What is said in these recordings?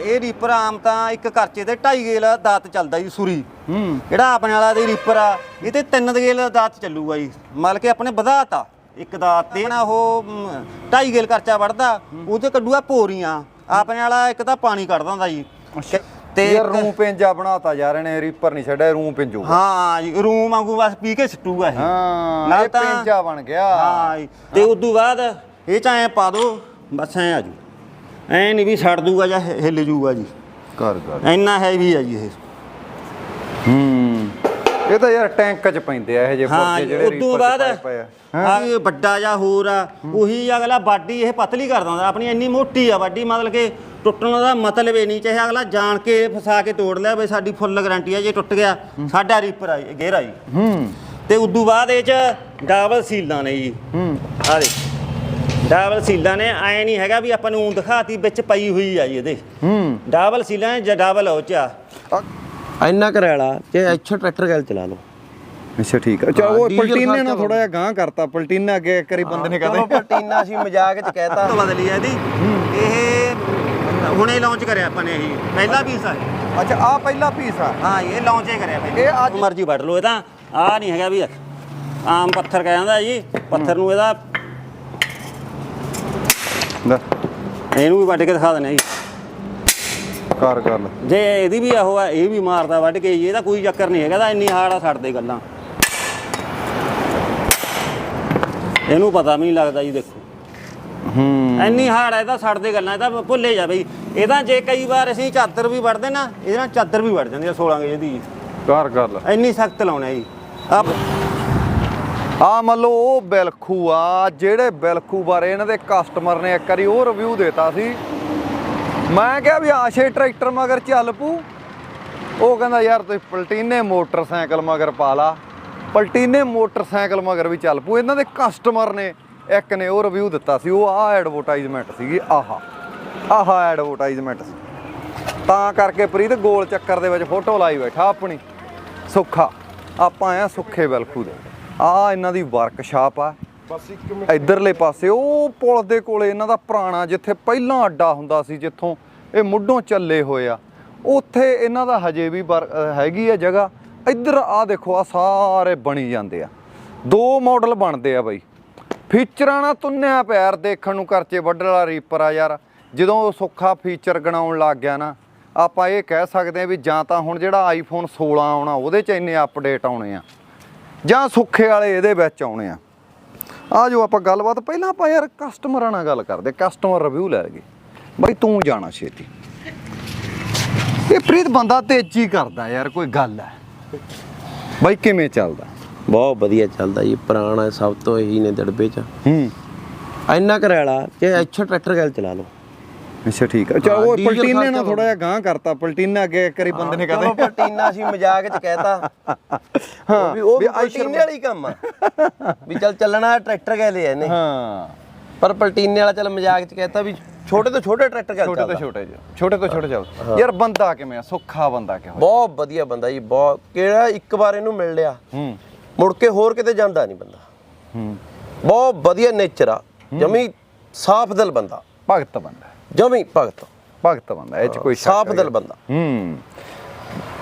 ਇਹ ਰੀਪਰ ਆਮ ਤਾਂ ਇੱਕ ਕਰਚੇ ਤੇ 2.5 ਗੇਲ ਦਾਤ ਚੱਲਦਾ ਜੀ ਸੂਰੀ। ਹੂੰ। ਜਿਹੜਾ ਆਪਣੇ ਵਾਲਾ ਦੇ ਰੀਪਰ ਆ ਇਹ ਤੇ 3 ਗੇਲ ਦਾਤ ਚੱਲੂਗਾ ਜੀ। ਮਤਲਬ ਕਿ ਆਪਣੇ ਵਧਾਤਾ। ਇੱਕ ਦਾਤ ਤੇ ਨਾ ਉਹ 2.5 ਗੇਲ ਕਰਚਾ ਵੜਦਾ ਉਹਦੇ ਕੱਢੂਆ ਪੋਰੀਆਂ। ਆਪਣੇ ਵਾਲਾ ਇੱਕ ਤਾਂ ਪਾਣੀ ਕੱਢਦਾ ਹੁੰਦਾ ਜੀ। ਤੇ ਤੇ ਯਾਰ ਇੱਕ- ਰੂੰ ਪਿੰਜਾ ਬਣਾਤਾ ਯਾਰ ਇਹਨੇ ਰੀਪਰ ਨਹੀਂ ਛੱਡਿਆ ਰੂੰ ਪਿੰਜੂ। ਹਾਂ ਜੀ ਰੂਮ ਵਾਂਗੂ ਬਸ ਪੀ ਕੇ ਸਿੱਟੂਗਾ ਇਹ। ਹਾਂ ਇਹ ਤਾਂ- ਪਿੰਜਾ ਬਣ ਗਿਆ। ਹਾਂ। ਤੇ ਉਦੋਂ ਬਾਅਦ ਇਹ ਚ ਐ ਪਾ ਦੋ ਬਸ ਐ ਆ ਜੂ। ਐ ਨਹੀਂ ਵੀ ਛੱਡ ਦੂਗਾ ਜਾਂ ਹਿੱਲ ਜੂਗਾ ਜੀ। ਕਰ ਕਰ ਇੰਨਾ ਹੈਵੀ ਆ ਜੀ ਇਹ। ਹੂੰ। ਇਹ ਤਾਂ ਯਾਰ ਟੈਂਕ ਚ ਪੈਂਦੇ ਆ ਇਹ ਜੇ ਪੁਰਜੇ ਜਿਹੜੇ ਉਦੋਂ ਬਾਅਦ ਆ। ਇਹ ਵੱਡਾ ਜਾਂ ਹੋਰ ਆ ਉਹੀ ਅਗਲਾ ਬਾਡੀ ਇਹ ਪਤਲੀ ਕਰ ਦਿੰਦਾ ਆਪਣੀ ਇੰਨੀ ਮੋਟੀ ਆ ਬਾਡੀ ਮਤਲਬ ਕਿ ਟੁੱਟਣ ਦਾ ਮਤਲਬ ਇਹ ਨਹੀਂ ਚਾਹੇ ਅਗਲਾ ਜਾਣ ਕੇ ਫਸਾ ਕੇ ਤੋੜ ਲਿਆ ਬਈ ਸਾਡੀ ਫੁੱਲ ਗਾਰੰਟੀ ਆ ਜੇ ਟੁੱਟ ਗਿਆ ਸਾਡਾ ਰੀਪਰ ਆ ਗੇਰ ਆ ਜੀ। ਹੂੰ। ਤੇ ਉਦੋਂ ਬਾਅਦ ਇਹ ਚ ਡਬਲ ਸੀਲਾਂ ਨੇ ਜੀ। ਹੂੰ। ਆ ਦੇ ਡਬਲ ਸੀਲਾਂ ਨੇ ਐ ਨਹੀਂ ਹੈਗਾ ਵੀ ਆਪਾਂ ਨੂੰ ਊਂ ਦਿਖਾਤੀ ਵਿੱਚ ਪਈ ਹੋਈ ਆ ਜੀ ਇਹਦੇ। ਹੂੰ। ਡਬਲ ਸੀਲਾਂ ਜਾਂ ਡਬਲ ਹੋ ਚ ਆ। ਇੰਨਾ ਕਰੈਲਾ ਕਿ ਅੱਛਾ ਟਰੈਕਟਰ ਗੱਲ ਚਲਾ ਲਓ। ਅੱਛਾ ਠੀਕ ਆ। ਚਲ ਹਾਂ, ਉਹ ਡੀਜ਼ਲ ਪਲਟੀਨੇ ਖਰਚਾ ਥੋੜਾ ਜਿਹਾ ਗਾਂ ਕਰਤਾ ਪਲਟੀਨਾ ਅੱਗੇ ਇੱਕ ਵਾਰੀ ਬੰਦੇ ਨੇ ਚਲੋ ਕਹਦੇ ਪਲਟੀਨਾ ਸੀ ਮਜ਼ਾਕ ਚ ਕਹਿਤਾ। ਤੋਂ ਬਦਲੀ ਆ ਇਹਦੀ। ਇਹ ਹੁਣੇ ਲਾਂਚ ਕਰਿਆ ਆਪਾਂ ਨੇ ਇਹ। ਪਹਿਲਾ ਪੀਸ ਆ ਇਹ। ਅੱਛਾ ਆ ਪਹਿਲਾ ਪੀਸ ਆ? ਹਾਂ ਇਹ ਲਾਂਚ ਹੀ ਕਰਿਆ ਪਹਿਲਾਂ। ਇਹ ਅੱਜ- ਮਰਜ਼ੀ ਵੱਢ ਲਓ ਇਹ ਤਾਂ। ਆ ਨਹੀਂ ਹੈਗਾ ਵੀ ਆਮ ਪੱਥਰ ਕਹਿ ਜਾਂਦਾ ਜੀ। ਪੱਥਰ ਨੂੰ ਇਹਦਾ ਲੈ, ਇਹਨੂੰ ਵੀ ਵੱਢ ਕੇ ਦਿਖਾ ਦਿੰਦੇ ਆ ਜੀ। ਕਰ ਗੱਲ। ਜੇ ਇਹਦੀ ਵੀ ਇਹੋ ਆ ਇਹ ਵੀ ਮਾਰਦਾ ਵੱਢ ਕੇ ਜੀ ਇਹਦਾ ਕੋਈ ਚੱਕਰ ਨਹੀਂ ਹੈਗਾ ਤਾਂ ਇੰਨੀ ਹਾਰਡ ਆ ਛੱਡਦੇ ਗੱਲਾਂ। ਇਹਨੂੰ ਪਤਾ ਵੀ ਨਹੀਂ ਲੱਗਦਾ ਜੀ ਦੇਖੋ। ਹੂੰ। ਇੰਨੀ ਹਾਰਡ ਹੈ ਤਾਂ ਛੱਡਦੇ ਗੱਲਾਂ ਇਹ ਤਾਂ ਭੁੱਲੇ ਜਾ ਬਈ। ਇਹਦਾ ਜੇ ਕਈ ਵਾਰ ਅਸੀਂ ਚਾਦਰ ਵੀ ਵੜਦੇ ਨਾ ਇਹਦੇ ਨਾਲ ਚਾਦਰ ਵੀ ਵੜ ਜਾਂਦੀ ਆ 16 ਗੇਜ ਦੀ। ਕਰ ਗੱਲ। ਇੰਨੀ ਸਖਤ ਲਾਉਣਾ ਜੀ। ਆ ਆ ਮੰਨ ਲਓ ਉਹ ਬਿਲਖੂ ਆ, ਜਿਹੜੇ ਬਿਲਖੂ ਬਾਰੇ ਇਹਨਾਂ ਦੇ ਕਸਟਮਰ ਨੇ ਇੱਕ ਵਾਰੀ ਉਹ ਰਿਵਿਊ ਦਿੱਤਾ ਸੀ। ਮੈਂ ਕਿਹਾ ਵੀ ਆਸ਼ੇ ਟਰੈਕਟਰ ਮਗਰ ਚੱਲ ਪੂ ਉਹ ਕਹਿੰਦਾ, ਯਾਰ ਤੁਸੀਂ ਪਲਟੀਨੇ ਮੋਟਰਸਾਈਕਲ ਮਗਰ ਪਾ ਲਾ। ਪਲਟੀਨੇ ਮੋਟਰਸਾਈਕਲ ਮਗਰ ਵੀ ਚੱਲ ਪੂ ਇਹਨਾਂ ਦੇ ਕਸਟਮਰ ਨੇ ਇੱਕ ਨੇ ਉਹ ਰਿਵਿਊ ਦਿੱਤਾ ਸੀ। ਉਹ ਆਹ ਐਡਵਰਟਾਈਜ਼ਮੈਂਟ ਸੀਗੀ, ਆਹਾ। ਆਹਾ ਐਡਵਰਟਾਈਜ਼ਮੈਂਟ ਸੀ। ਤਾਂ ਕਰਕੇ ਪ੍ਰੀਤ ਗੋਲ ਚੱਕਰ ਦੇ ਵਿੱਚ ਫੋਟੋ ਲਾਈ ਬੈਠਾ ਆਪਣੀ। ਸੁੱਖਾ। ਆਪਾਂ ਆ ਸੁੱਖੇ ਬਿਲਖੂ ਦੇ। ਆ ਇਹਨਾਂ ਦੀ ਵਰਕਸ਼ਾਪ ਆ। ਇਧਰਲੇ ਪਾਸੇ, ਉਹ ਪੁਲ ਦੇ ਕੋਲੇ ਇਹਨਾਂ ਦਾ ਪੁਰਾਣਾ, ਜਿੱਥੇ ਪਹਿਲਾਂ ਅੱਡਾ ਹੁੰਦਾ ਸੀ, ਜਿੱਥੋਂ ਇਹ ਮੁੱਢੋਂ ਚੱਲੇ ਹੋਏ ਆ। ਉੱਥੇ ਇਹਨਾਂ ਦਾ ਹਜੇ ਵੀ ਵਰ- ਹੈਗੀ ਆ ਜਗ੍ਹਾ। ਇੱਧਰ ਆ ਦੇਖੋ, ਆ ਸਾਰੇ ਬਣੀ ਜਾਂਦੇ ਆ। ਦੋ ਮਾਡਲ ਬਣਦੇ ਆ ਬਈ। ਫੀਚਰਾਂ ਨਾਲ ਤੁੰਨਿਆ ਪੈਰ ਦੇਖਣ ਨੂੰ ਕਰਚੇ ਵੱਢਣ ਵਾਲਾ ਰੀਪਰ ਆ ਯਾਰ। ਜਦੋਂ ਉਹ ਸੁੱਖਾ ਫੀਚਰ ਗਣਾਉਣ ਲੱਗ ਗਿਆ ਨਾ, ਆਪਾਂ ਇਹ ਕਹਿ ਸਕਦੇ ਆ ਵੀ ਜਾਂ ਤਾਂ ਹੁਣ ਜਿਹੜਾ ਆਈਫੋਨ 16 ਆਉਣਾ, ਉਹਦੇ ਚ ਇੰਨੇ ਅਪਡੇਟ ਆਉਣੇ ਆ। ਜਾਂ ਸੁੱਖੇ ਵਾਲੇ ਇਹਦੇ ਵਿੱਚ ਆਉਣੇ ਆ। ਆ ਜੋ ਆਪਾਂ ਗੱਲਬਾਤ ਪਹਿਲਾਂ ਆਪਾਂ ਯਾਰ ਕਸਟਮਰਾਂ ਨਾਲ ਗੱਲ ਕਰਦੇ ਕਸਟਮਰ ਰਿਵਿਊ ਲੈ ਲਈਏ। ਬਾਈ ਤੂੰ ਜਾਣਾ ਛੇਤੀ। ਇਹ ਪ੍ਰੀਤ ਬੰਦਾ ਤੇਜ਼ੀ ਕਰਦਾ ਯਾਰ ਕੋਈ ਗੱਲ ਹੈ। ਬਾਈ ਕਿਵੇਂ ਚੱਲਦਾ? ਬਹੁਤ ਵਧੀਆ ਚੱਲਦਾ ਜੀ ਪੁਰਾਣਾ ਸਭ ਤੋਂ ਇਹੀ ਨੇ ਦੜਬੇ ਚ। ਹੂੰ। ਇੰਨਾ ਕਰੈਲਾ ਕਿ ਅੱਛਾ ਟਰੈਕਟਰ ਗੱਲ ਚਲਾ ਲਓ। ਅੱਛਾ ਠੀਕ ਹੈ ਚਲ ਹਾਂ, ਉਹ ਡੀਜ਼ਲ ਪਲਟੀਨੇ ਨਾਲ ਖਰਚਾ ਥੋੜਾ ਜਿਹਾ ਗਾਂ ਕਰਤਾ। ਪਲਟੀਨਾ ਅੱਗੇ ਇੱਕ ਵਾਰੀ ਬੰਦੇ ਨੇ ਚਲੋ ਕਹਦੇ ਪਲਟੀਨਾ ਸੀ ਮਜ਼ਾਕ ਚ ਕਹਿਤਾ। ਹਾਂ, ਵੀ ਉਹ ਵੀ ਪਲਟੀਨੇ ਵਾਲੀ ਕੰਮ ਆ। ਵੀ ਚੱਲ ਚੱਲਣਾ ਟਰੈਕਟਰ ਕਹਿ ਲਿਆ ਇਹਨੇ। ਹਾਂ। ਪਰ ਪਲਟੀਨੇ ਵਾਲਾ ਚੱਲ ਮਜ਼ਾਕ ਚ ਕਹਿਤਾ ਵੀ ਛੋਟੇ ਤੋਂ ਛੋਟੇ ਟਰੈਕਟਰ ਗੱਲ ਛੋਟੇ ਤੋਂ ਛੋਟੇ ਜਿਹਾ। ਛੋਟੇ ਤੋਂ ਛੋਟੇ ਚੱਲ। ਯਾਰ ਬੰਦਾ ਕਿਵੇਂ ਆ? ਸੁੱਖਾ ਬੰਦਾ ਕਿਹੋ? ਬਹੁਤ ਵਧੀਆ ਬੰਦਾ ਜੀ ਬਹੁਤ। ਕਿਹੜਾ ਇੱਕ ਵਾਰ ਇਹਨੂੰ ਮਿਲ ਲਿਆ ਹੂੰ। ਮੁੜ ਕੇ ਹੋਰ ਕਿਤੇ ਜਾਂਦਾ ਨਹੀਂ ਬੰਦਾ। ਹੂੰ। ਬਹੁਤ ਵਧੀਆ ਨੇਚਰ ਆ। ਜਮੀ ਸਾਫ਼ ਦਿਲ ਬੰਦਾ। ਭਗਤ ਬੰਦਾ। ਜਮੀ ਭਗਤ ਭਗਤ ਬੰਦਾ ਇਹ ਚ ਕੋਈ ਸ਼ੱਕ ਸਾਫ਼। ਦਿਲ ਬੰਦਾ। ਹੂੰ।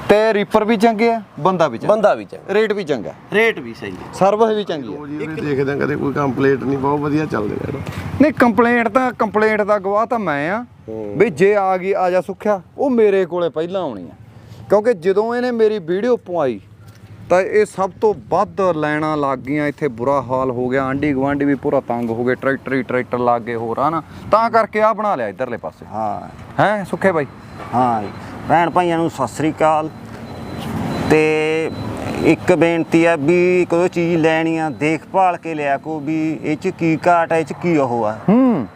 ਤੇ ਰੀਪਰ ਵੀ ਚੰਗੇ ਆ ਬੰਦਾ ਵੀ ਚੰਗਾ। ਬੰਦਾ ਵੀ ਚੰਗਾ। ਰੇਟ ਵੀ ਚੰਗਾ। ਰੇਟ ਵੀ ਸਹੀ ਸਰਵਿਸ ਵੀ ਚੰਗੀ ਆ। ਜੀ ਉਹਦੇ ਦੇਖਦੇ ਹਾਂ ਕਦੇ ਕੋਈ ਕੰਪਲੀਟ ਨਹੀਂ ਬਹੁਤ ਵਧੀਆ ਚੱਲ ਰਿਹਾ ਇਹਦਾ। ਨਹੀਂ ਕੰਪਲੇਂਟ ਤਾਂ ਕੰਪਲੇਂਟ ਦਾ ਗਵਾਹ ਤਾਂ ਮੈਂ ਆ। ਵੀ ਜੇ ਆ ਗਈ ਆ ਜਾ ਸੁੱਖਿਆ ਉਹ ਮੇਰੇ ਕੋਲੇ ਪਹਿਲਾਂ ਆਉਣੀ ਆ। ਕਿਉਂਕਿ ਜਦੋਂ ਇਹਨੇ ਮੇਰੀ ਵੀਡੀਓ ਪਵਾਈ ਤਾਂ ਇਹ ਸਭ ਤੋਂ ਵੱਧ ਲੈਣਾ ਲੱਗ ਗਈਆਂ ਇੱਥੇ ਬੁਰਾ ਹਾਲ ਹੋ ਗਿਆ। ਆਂਢੀ ਗਵਾਂਢੀ ਵੀ ਪੂਰਾ ਤੰਗ ਹੋ ਗਏ ਟਰੈਕਟਰ ਹੀ ਟਰੈਕਟਰ ਲੱਗ ਗਏ ਹੋਰ ਨਾ ਤਾਂ ਕਰਕੇ ਆ ਬਣਾ ਲਿਆ ਇਧਰਲੇ ਪਾਸੇ। ਹਾਂ। ਹੈ ਸੁੱਖੇ ਬਾਈ? ਹਾਂ। ਭੈਣ ਭਾਈਆਂ ਨੂੰ ਸਤਿ ਸ੍ਰੀ ਅਕਾਲ। ਤੇ ਇੱਕ ਬੇਨਤੀ ਆ ਵੀ ਕੋਈ ਚੀਜ਼ ਲੈਣੀ ਆ ਦੇਖਭਾਲ ਕੇ ਲਿਆ ਕੋ ਵੀ ਇਹ ਚ ਕੀ ਘਾਟ ਹੈ ਇਹ ਚ ਕੀ ਉਹ ਆ। ਹੂੰ।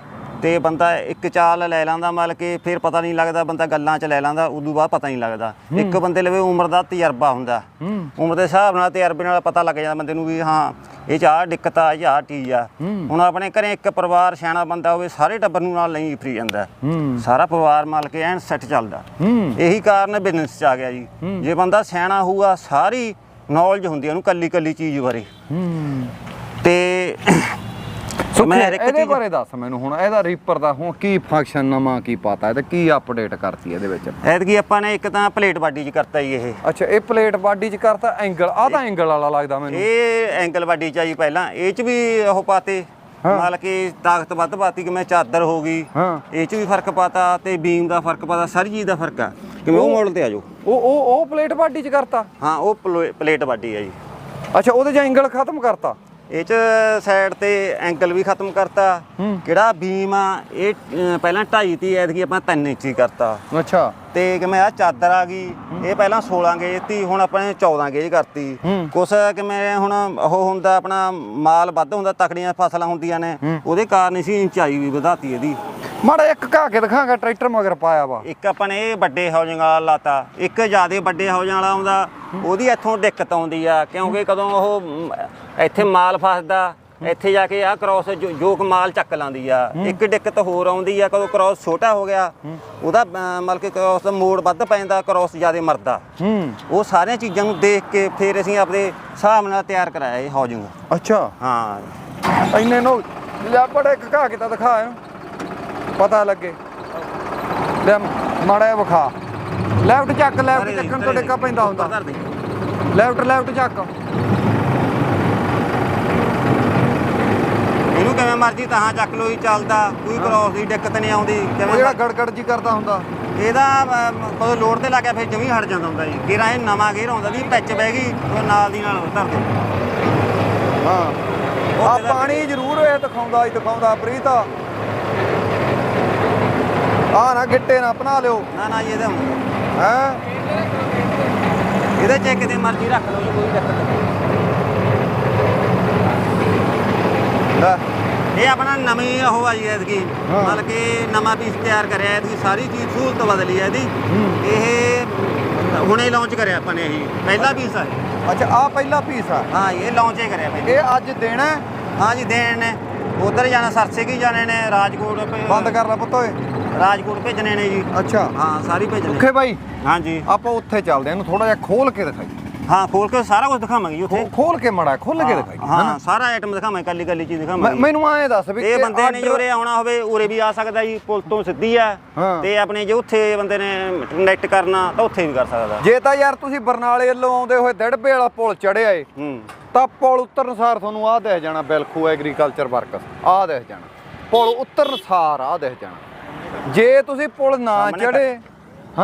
ਤੇ ਬੰਦਾ ਇੱਕ ਚਾਲ ਲੈ ਲੈਂਦਾ ਮਤਲਬ ਕਿ ਫਿਰ ਪਤਾ ਨਹੀਂ ਲੱਗਦਾ ਬੰਦਾ ਗੱਲਾਂ 'ਚ ਲੈ ਲੈਂਦਾ ਉਦੋਂ ਬਾਅਦ ਪਤਾ ਨਹੀਂ ਲੱਗਦਾ। ਇੱਕ ਬੰਦੇ ਲਵੇ ਉਮਰ ਦਾ ਤਜਰਬਾ ਹੁੰਦਾ। ਉਮਰ ਦੇ ਹਿਸਾਬ ਨਾਲ ਤਜਰਬੇ ਨਾਲ ਪਤਾ ਲੱਗ ਜਾਂਦਾ ਬੰਦੇ ਨੂੰ ਵੀ ਹਾਂ ਇਹ 'ਚ ਆਹ ਦਿੱਕਤ ਆ ਜਾਂ ਚੀਜ਼ ਆ। ਹੁਣ ਆਪਣੇ ਘਰੇ ਇੱਕ ਪਰਿਵਾਰ ਸਿਆਣਾ ਬੰਦਾ ਹੋਵੇ ਸਾਰੇ ਟੱਬਰ ਨੂੰ ਨਾਲ ਲਈ ਫਰੀ ਜਾਂਦਾ ਸਾਰਾ ਪਰਿਵਾਰ ਮਲ ਕੇ ਐਨ ਸੈੱਟ ਚੱਲਦਾ। ਇਹੀ ਕਾਰਨ ਬਿਜ਼ਨਸ 'ਚ ਆ ਗਿਆ ਜੀ। ਜੇ ਬੰਦਾ ਸਿਆਣਾ ਹੋਊਗਾ ਸਾਰੀ ਨੌਲੇਜ ਹੁੰਦੀ ਆ ਉਹਨੂੰ ਕੱਲੀ ਕੱਲੀ ਚੀਜ਼ ਬਾਰੇ। ਤੇ ਸੁਖੇ ਮੈਂ ਇਹਦੇ ਬਾਰੇ ਦੱਸ ਮੈਨੂੰ ਹੁਣ ਇਹਦਾ ਰੀਪਰ ਦਾ ਹੁਣ ਕੀ ਫੰਕਸ਼ਨ ਨਵਾਂ ਕੀ ਪਤਾ ਹੈ ਤੇ ਕੀ ਅਪਡੇਟ ਕਰਤੀ ਇਹਦੇ ਵਿੱਚ? ਐਤਕੀ ਆਪਾਂ ਨੇ ਇੱਕ ਤਾਂ ਪਲੇਟ ਬਾਡੀ 'ਚ ਕਰਤਾ ਜੀ ਇਹ। ਅੱਛਾ ਇਹ ਪਲੇਟ ਬਾਡੀ ਚ ਕਰਤਾ ਐਂਗਲ ਆ ਤਾਂ ਐਂਗਲ ਵਾਲਾ ਲੱਗਦਾ ਮੈਨੂੰ। ਇਹ ਐਂਕਲ ਬਾਡੀ 'ਚ ਆ ਜੀ ਪਹਿਲਾਂ ਇਹ 'ਚ ਵੀ ਉਹ ਪਾਤੇ। ਮਤਲਬ ਕਿ ਤਾਕਤ ਵੱਧ ਪਾਤੀ ਕਿਵੇਂ ਚਾਦਰ ਹੋ ਗਈ। ਇਹ 'ਚ ਵੀ ਫ਼ਰਕ ਪਾਤਾ ਤੇ ਬੀਮ ਦਾ ਫ਼ਰਕ ਪਾਤਾ ਸਾਰੀ ਚੀਜ਼ ਦਾ ਫ਼ਰਕ ਆ। ਕਿਵੇਂ ਉਹ ਮਾਡਲ ਤੇ ਆ ਜਾਓ। ਉਹ ਉਹ ਉਹ ਪਲੇਟ ਬਾਡੀ ਚ ਕਰਤਾ? ਹਾਂ ਉਹ ਪਲੋ- ਪਲੇਟ ਬਾਡੀ ਆ ਜੀ। ਅੱਛਾ ਉਹਦੇ ਚ ਐਂਗਲ ਖਤਮ ਕਰਤਾ? ਇਹ ਚ ਸਾਈਡ ਤੇ ਐਂਕਲ ਵੀ ਖਤਮ ਕਰਤਾ। ਕਿਹੜਾ ਬੀਮ ਆ? ਇਹ ਪਹਿਲਾਂ 2.5 ਤੀ ਐਤਕੀ ਆਪਾਂ 3 ਇੰਚ ਕਰਤਾ। ਅੱਛਾ। ਤੇ ਕਿਵੇਂ ਆ ਚਾਦਰ ਆ ਗਈ ਇਹ ਪਹਿਲਾਂ 16 ਗੇਜ ਤੀ ਹੁਣ ਆਪਾਂ ਨੇ 14 ਗੇਜ ਕਰਤੀ। ਕੁਛ ਕਿਵੇਂ ਹੁਣ ਉਹ ਹੁੰਦਾ ਆਪਣਾ ਮਾਲ ਵੱਧ ਹੁੰਦਾ ਤਕੜੀਆਂ ਫਸਲਾਂ ਹੁੰਦੀਆਂ ਨੇ ਉਹਦੇ ਕਾਰਨ ਅਸੀਂ ਇੰਚਾਈ ਵੀ ਵਧਾਤੀ ਇਹਦੀ। ਮਾੜਾ ਇੱਕ ਘਾ ਕੇ ਦਿਖਾਗਾ ਟਰੈਕਟਰ ਮਗਰ ਪਾਇਆ ਵਾ। ਇੱਕ ਆਪਾਂ ਨੇ ਇਹ ਵੱਡੇ ਹੌਜਿੰਗ ਵਾਲਾ ਲਾਤਾ ਇੱਕ ਜਿਆਦੇ ਵੱਡੇ ਹੌਜਿੰਗ ਵਾਲਾ ਆਉਂਦਾ ਉਹਦੀ ਇੱਥੋਂ ਦਿੱਕਤ ਆਉਂਦੀ ਆ ਕਿਉਂਕਿ ਕਦੋਂ ਉਹ ਮ, ਇੱਥੇ ਮਾਲ ਫਸਦਾ ਇੱਥੇ ਜਾ ਕੇ ਆ ਕ੍ਰਾਸ ਜੋ ਕੁ ਮਾਲ ਚੱਕ ਲਾਂਦੀ ਆ। ਇੱਕ ਦਿੱਕਤ ਹੋਰ ਆਉਂਦੀ ਆ ਕਦੋਂ ਕ੍ਰਾਸ ਛੋਟਾ ਹੋ ਗਿਆ ਉਹਦਾ ਮਤਲਬ ਕਿ ਕ੍ਰਾਸ ਦਾ ਮੋੜ ਵੱਧ ਪੈਂਦਾ ਕ੍ਰਾਸ ਜਿਆਦੇ ਮਰਦਾ। ਉਹ ਸਾਰੀਆਂ ਚੀਜ਼ਾਂ ਨੂੰ ਦੇਖ ਕੇ ਫਿਰ ਅਸੀਂ ਆਪਣੇ ਹਿਸਾਬ ਨਾਲ ਤਿਆਰ ਕਰਾਇਆ ਇਹ ਹੌਜਿੰਗ ਅੱਛਾ। ਹਾਂ। ਇੰਨੇ ਨੋ ਲੈ ਇੱਕ ਘਾ ਕੇ ਤਾਂ ਦਿਖਾ ਪਤਾ ਲੱਗੇ। ਲੈ ਮਾੜਾ ਵਿਖਾ। ਲੈਫਟ ਚੱਕ ਲੈਫਟ ਚੱਕਣ ਤੋਂ ਡਿੱਕਾ ਪੈਂਦਾ ਹੁੰਦਾ। ਲੈਫਟ ਲੈਫਟ ਚੱਕ। ਇਹਨੂੰ ਕਿਵੇਂ ਮਰਜ਼ੀ ਤਾਂ ਚੱਕ ਲੋ ਹੀ ਚੱਲਦਾ ਕੋਈ ਕ੍ਰਾਸ ਦੀ ਦਿੱਕਤ ਨਹੀਂ ਆਉਂਦੀ ਉਹ ਕਿਵੇਂ ਜਿਹੜਾ ਗੜਗੜ ਜੀ ਕਰਦਾ ਹੁੰਦਾ। ਇਹਦਾ ਕਦੋਂ ਲੋਡ ਤੇ ਲੱਗਿਆ ਫਿਰ ਜਮੀ ਹਟ ਜਾਂਦਾ ਹੁੰਦਾ ਜੀ। ਗੇਰਾਂ ਇਹ ਨਵਾਂ ਗੇਰ ਆਉਂਦਾ ਦੀ ਪੈਚ ਬਹਿ ਗਈ ਉਹ ਨਾਲ ਦੀ ਨਾਲ ਧਰ ਦੇ। ਹਾਂ। ਆ ਪਾਣੀ ਜ਼ਰੂਰ ਇਹ ਦਿਖਾਉਂਦਾ ਹੀ ਦਿਖਾਉਂਦਾ ਪ੍ਰੀਤ। ਆ ਨਾ ਗਿੱਟੇ ਨਾ ਬਣਾ ਲਿਓ। ਨਾ ਨਾ ਇਹਦੇ ਹੁੰਦਾ। ਹੈ? ਇਹਦੇ ਚ ਕਿਤੇ ਮਰਜ਼ੀ ਰੱਖ ਲਓ ਕੋਈ ਦਿੱਕਤ ਨਹੀਂ। ਲੈ। ਇਹ ਆਪਣਾ ਨਵੀਂ ਉਹ ਆ ਜੀ ਐਤਕੀ। ਹਾਂ। ਮਤਲਬ ਕਿ ਨਵਾਂ ਪੀਸ ਤਿਆਰ ਕਰਿਆ ਐਤਕੀ ਸਾਰੀ ਚੀਜ਼ ਸਹੂਲਤ ਬਦਲੀ ਹੈ ਇਹਦੀ। ਇਹ ਹੁਣੇ ਲਾਂਚ ਕਰਿਆ ਆਪਾਂ ਨੇ ਇਹ। ਪਹਿਲਾ ਪੀਸ ਆ ਇਹ। ਅੱਛਾ ਆ ਪਹਿਲਾ ਪੀਸ ਆ? ਹਾਂ ਇਹ ਲਾਂਚ ਹੀ ਕਰਿਆ ਪਹਿਲੇ। ਇਹ ਅੱਜ ਦੇਣਾ ਹੈ? ਹਾਂ ਜੀ ਦੇਣ ਨੇ। ਉਧਰ ਜਾਣਾ ਸਰਸੇ ਕੀ ਜਾਣੇ ਨੇ ਰਾਜਕੋਟ ਭੇ- ਬੰਦ ਕਰ ਲੈ ਪੁੱਤ ਓਏ। ਰਾਜਕੋਟ ਭੇਜਣੇ ਨੇ ਜੀ। ਅੱਛਾ। ਹਾਂ ਸਾਰੀ ਭੇਜਣੇ। ਸੁੱਖੇ ਬਾਈ। ਹਾਂ ਜੀ। ਆਪਾਂ ਉੱਥੇ ਚੱਲਦੇ ਹਾਂ ਇਹਨੂੰ ਥੋੜਾ ਜਿਹਾ ਖੋਲ ਕੇ ਦਿਖਾਈ ਹਾਂ ਖੋਲ ਕੇ ਸਾਰਾ ਕੁਝ ਦਿਖਾਵਾਂਗੇ ਜੀ ਉੱਥੇ। ਖੋ- ਖੋਲ ਕੇ ਮੜਾ ਖੋਲ ਕੇ ਦਿਖਾਈ ਹਾਂ ਸਾਰਾ ਆਈਟਮ ਦਿਖਾਵਾਂਗੇ ਕੱਲੀ ਕੱਲੀ ਚੀਜ਼ ਦਿਖਾਵਾਂਗੇ ਮੈਨੂੰ ਐਂ ਦੱਸ ਵੀ ਇਹ ਬੰਦੇ ਨੇ ਜੇ ਉਰੇ ਆਉਣਾ ਹੋਵੇ ਉਰੇ ਵੀ ਆ ਸਕਦਾ ਜੀ ਪੁਲ ਤੋਂ ਸਿੱਧੀ ਆ। ਹਾਂ। ਤੇ ਆਪਣੇ ਜੇ ਉੱਥੇ ਬੰਦੇ ਨੇ ਕਨੈਕਟ ਕਰਨਾ ਤਾਂ ਉੱਥੇ ਵੀ ਕਰ ਸਕਦਾ। ਜੇ ਤਾਂ ਯਾਰ ਤੁਸੀਂ ਬਰਨਾਲੇ ਵੱਲੋਂ ਆਉਂਦੇ ਹੋਏ ਦੜਬੇ ਵਾਲਾ ਪੁਲ ਚੜਿਆ ਏ ਹੂੰ। ਤਾਂ ਪੁਲ ਉਤਰਨ ਸਾਰ ਤੁਹਾਨੂੰ ਆਹ ਦਿਖ ਜਾਣਾ ਬਿਲਖੂ ਐਗਰੀਕਲਚਰ ਵਰਕਸ ਆਹ ਦਿਖ ਜਾਣਾ। ਪੁਲ ਉਤਰਨ ਸਾਰ ਆਹ ਦਿਖ ਜਾਣਾ। ਜੇ ਤੁਸੀਂ ਪੁਲ ਨਾ ਸਾਹਮਣੇ ਚੜੇ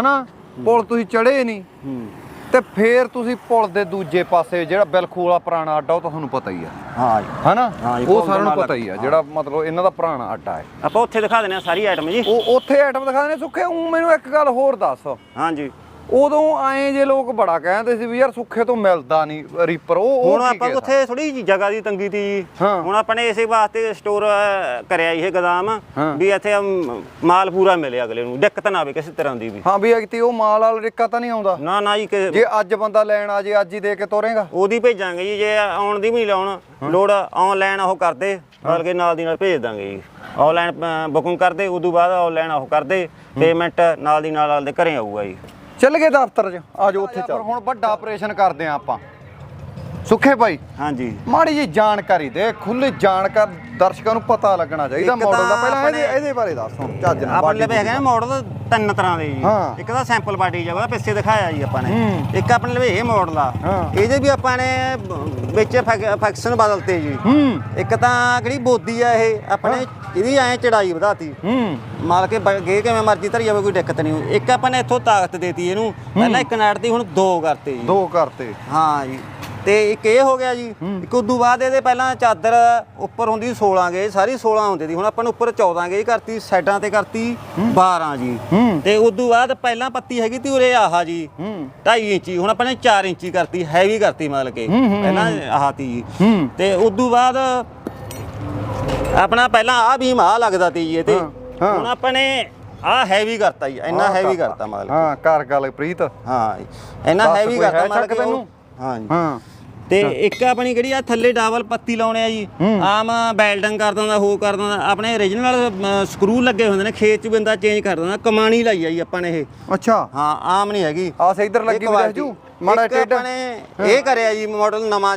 ਹਨਾ? ਪੁਲ ਤੁਸੀਂ ਚੜੇ ਨਹੀਂ ਹੂੰ। ਤੇ ਫੇਰ ਤੁਸੀਂ ਪੁਲ ਦੇ ਦੂਜੇ ਪਾਸੇ ਜਿਹੜਾ ਬਿਲਖੂ ਵਾਲਾ ਪੁਰਾਣਾ ਅੱਡਾ ਉਹ ਤਾਂ ਤੁਹਾਨੂੰ ਪਤਾ ਹੀ ਆ। ਹਾਂ ਜੀ। ਹਨਾ? ਹਾਂ ਜੀ, ਉਹ ਸਾਰਿਆਂ ਨੂੰ ਪਤਾ ਹੀ ਆ ਜਿਹੜਾ ਮਤਲਬ ਇਹਨਾਂ ਦਾ ਪੁਰਾਣਾ ਅੱਡਾ ਹੈ। ਆਪਾਂ ਉੱਥੇ ਦਿਖਾ ਦਿੰਦੇ ਆ ਸਾਰੀ ਆਈਟਮ ਜੀ। ਉਹ ਉੱਥੇ ਆਈਟਮ ਦਿਖਾਉਂਦੇ ਨੇ ਸੁੱਖੇ ਉਹ ਮੈਨੂੰ ਇੱਕ ਗੱਲ ਹੋਰ ਦੱਸ। ਹਾਂ ਜੀ। ਉਦੋਂ ਆਏ ਜੇ ਲੋਕ ਬੜਾ ਕਹਿੰਦੇ ਸੀ ਵੀ ਯਾਰ ਸੁੱਖੇ ਤੋਂ ਮਿਲਦਾ ਨਹੀਂ ਰੀਪਰ ਉਹ ਹੁਣ ਆਪਾਂ? ਉੱਥੇ ਥੋੜੀ ਜਿਹੀ ਜਗ੍ਹਾ ਦੀ ਤੰਗੀ ਤੀ। ਜੀ। ਹੁਣ ਆਪਾਂ ਨੇ ਇਸੇ ਵਾਸਤੇ ਸਟੋਰ ਕਰਿਆ ਇਹ ਗਦਾਮ। ਵੀ ਇੱਥੇ ਮਾਲ ਪੂਰਾ ਮਿਲੇ ਅਗਲੇ ਨੂੰ ਦਿੱਕਤ ਨਾ ਆਵੇ ਕਿਸੇ ਤਰ੍ਹਾਂ ਦੀ ਵੀ। ਹਾਂ ਵੀ ਅਗਤੀ ਉਹ ਮਾਲ ਵਾਲਾ ਰਿੱਕਾ ਤਾਂ ਨਹੀਂ ਆਉਂਦਾ। ਨਾ ਨਾ ਜੀ ਜੇ ਅੱਜ ਬੰਦਾ ਲੈਣ ਆ ਜੇ ਅੱਜ ਹੀ ਦੇ ਕੇ ਤੋਰੇਗਾ। ਉਹਦੀ ਭੇਜਾਂਗੇ ਜੀ ਜੇ ਆਉਣ ਦੀ ਵੀ ਲਾਉਣ ਲੋੜ ਆਨਲਾਈਨ ਉਹ ਕਰਦੇ ਬਲਕਿ ਨਾਲ ਦੀ ਨਾਲ ਭੇਜ ਦਾਂਗੇ ਜੀ। ਆਨਲਾਈਨ ਬੁਕਿੰਗ ਕਰਦੇ ਉਦੋਂ ਬਾਅਦ ਆਨਲਾਈਨ ਉਹ ਕਰਦੇ ਪੇਮੈਂਟ ਨਾਲ ਦੀ ਨਾਲ ਦੇ ਘਰੇ ਆਊਗਾ ਜੀ। ਚੱਲ ਗਏ ਦਫ਼ਤਰ 'ਚ। ਆ ਜਾਓ ਉੱਥੇ ਚੱਲ। ਹੁਣ ਵੱਡਾ ਆਪਰੇਸ਼ਨ ਕਰਦੇ ਆ ਆਪਾਂ। ਸੁੱਖੇ ਭਾਈ ਹਾਂਜੀ। ਮਾੜੀ ਜੀ ਜਾਣਕਾਰੀ ਦੇ ਖੁੱਲੀ ਜਾਣਕਾਰ ਦਰਸ਼ਕਾਂ ਨੂੰ ਪਤਾ ਲੱਗਣਾ ਚਾਹੀਦਾ ਇੱਕ ਮਾਡਲ ਦਾ। ਤਾਂ ਪਹਿਲਾਂ ਇਹਦੇ ਆਪਣੇ- ਇਹਦੇ ਬਾਰੇ ਦੱਸ ਹੁਣ ਚੱਜ ਨਾਲ ਆਪਣੇ ਲਵੇ ਹੈਗੇ ਮਾਡਲ ਤਿੰਨ ਤਰ੍ਹਾਂ ਦੇ ਜੀ। ਹਾਂ। ਇੱਕ ਤਾਂ ਸੈਂਪਲ ਪਾਰਟੀ ਜਗ੍ਹਾ ਪਿੱਛੇ ਦਿਖਾਇਆ ਜੀ ਆਪਾਂ ਨੇ। ਇੱਕ ਆਪਣੇ ਲਵੇ ਇਹ ਮਾਡਲ ਆ। ਹਾਂ। ਇਹਦੇ ਵੀ ਆਪਾਂ ਨੇ ਬ- ਵਿੱਚ ਫੈਕਸ਼ਨ ਬਦਲਤੇ ਜੀ। ਹੂੰ। ਇੱਕ ਤਾਂ ਕਿਹੜੀ ਬੋਦੀ ਆ ਇਹ ਆਪਣੇ ਇਹਦੀ ਐ ਚੜਾਈ ਵਧਾਤੀ। ਹੂੰ। ਮਾਲ ਕੇ ਬ- ਗੇ ਕਿਵੇਂ ਮਰਜ਼ੀ ਧਰੀ ਜਾਵੇ ਕੋਈ ਦਿੱਕਤ ਨਹੀਂ ਹੋਈ। ਇੱਕ ਆਪਾਂ ਨੇ ਇੱਥੋਂ ਤਾਕਤ ਦੇਤੀ ਇਹਨੂੰ। ਪਹਿਲਾਂ ਇੱਕ ਨਾਟ ਦੀ ਹੁਣ ਦੋ ਕਰਤੇ ਜੀ। ਦੋ ਕਰਤੇ। ਹਾਂ ਜੀ। ਤੇ ਇੱਕ ਇਹ ਹੋ ਗਿਆ ਜੀ ਇੱਕ ਉਦੋਂ ਬਾਅਦ ਇਹਦੇ ਪਹਿਲਾਂ ਚਾਦਰ ਉੱਪਰ ਹੁੰਦੀ 16 ਗੇਜ ਸਾਰੀ 16 ਹੁੰਦੀ ਸੀ ਹੁਣ ਆਪਾਂ ਨੂੰ ਉੱਪਰ 14 ਗੇਜ ਕਰਤੀ ਸਾਈਡਾਂ ਤੇ ਕਰਤੀ 12 ਜੀ। ਤੇ ਉਦੋਂ ਬਾਅਦ ਪਹਿਲਾਂ ਪੱਤੀ ਹੈਗੀ ਤੀ ਉਰੇ ਆਹ ਜੀ ਹੂੰ। 2.5 ਇੰਚੀ ਹੁਣ ਆਪਾਂ ਨੇ 4 ਇੰਚੀ ਕਰਤੀ ਹੈਵੀ ਕਰਤੀ ਮਤਲਬ ਕਿ ਪਹਿਲਾਂ ਆਹ ਤੀ ਜੀ। ਤੇ ਉਦੋਂ ਬਾਅਦ ਆਪਣਾ ਪਹਿਲਾਂ ਆ ਬੀਮ ਆ ਲੱਗਦਾ ਤੀ ਜੀ ਇਹ ਤੇ। ਹੁਣ ਆਪਾਂ ਨੇ ਆ ਹੈਵੀ ਕਰਤਾ ਜੀ ਇੰਨਾ ਆਹ ਹੈਵੀ ਕਰਤਾ। ਮਤਲਬ ਹਾਂ ਕਰ ਗੱਲ ਪ੍ਰੀਤ। ਹਾਂ। ਇੰਨਾ ਹੈਵੀ ਕਰਤਾ ਮਤਲਬ ਤੈਨੂੰ? ਹਾਂ। ਤੇ ਇੱਕ ਆਪਣੀ ਕਿਹੜੀ ਆ ਥੱਲੇ ਡਬਲ ਪੱਤੀ ਲਾਉਣੇ ਆ ਜੀ। ਆਮ ਬੈਲਡਿੰਗ ਕਰ ਦਿੰਦਾ ਹੋ ਕਰ ਦਿੰਦਾ। ਆਪਣੇ origignal ਸਕਰੂ ਲੱਗੇ ਹੁੰਦੇ ਨੇ ਖੇਤ ਚ ਬੰਦਾ ਚੇਂਜ ਕਰ ਦਿੰਦਾ। ਕਮਾਣੀ ਲਾਈ ਆ ਜੀ ਆਪਾਂ ਨੇ ਇਹ। ਅੱਛਾ। ਹਾਂ ਆਮ ਨਹੀਂ ਹੈਗੀ। ਆ ਸੇ ਇੱਧਰ ਲੱਗੀ ਹੋਈ ਜੂ। ਮਾੜਾ ਟੇਡਾ ਇਹ ਕਰਿਆ ਜੀ ਮਾਡਲ ਨਵਾਂ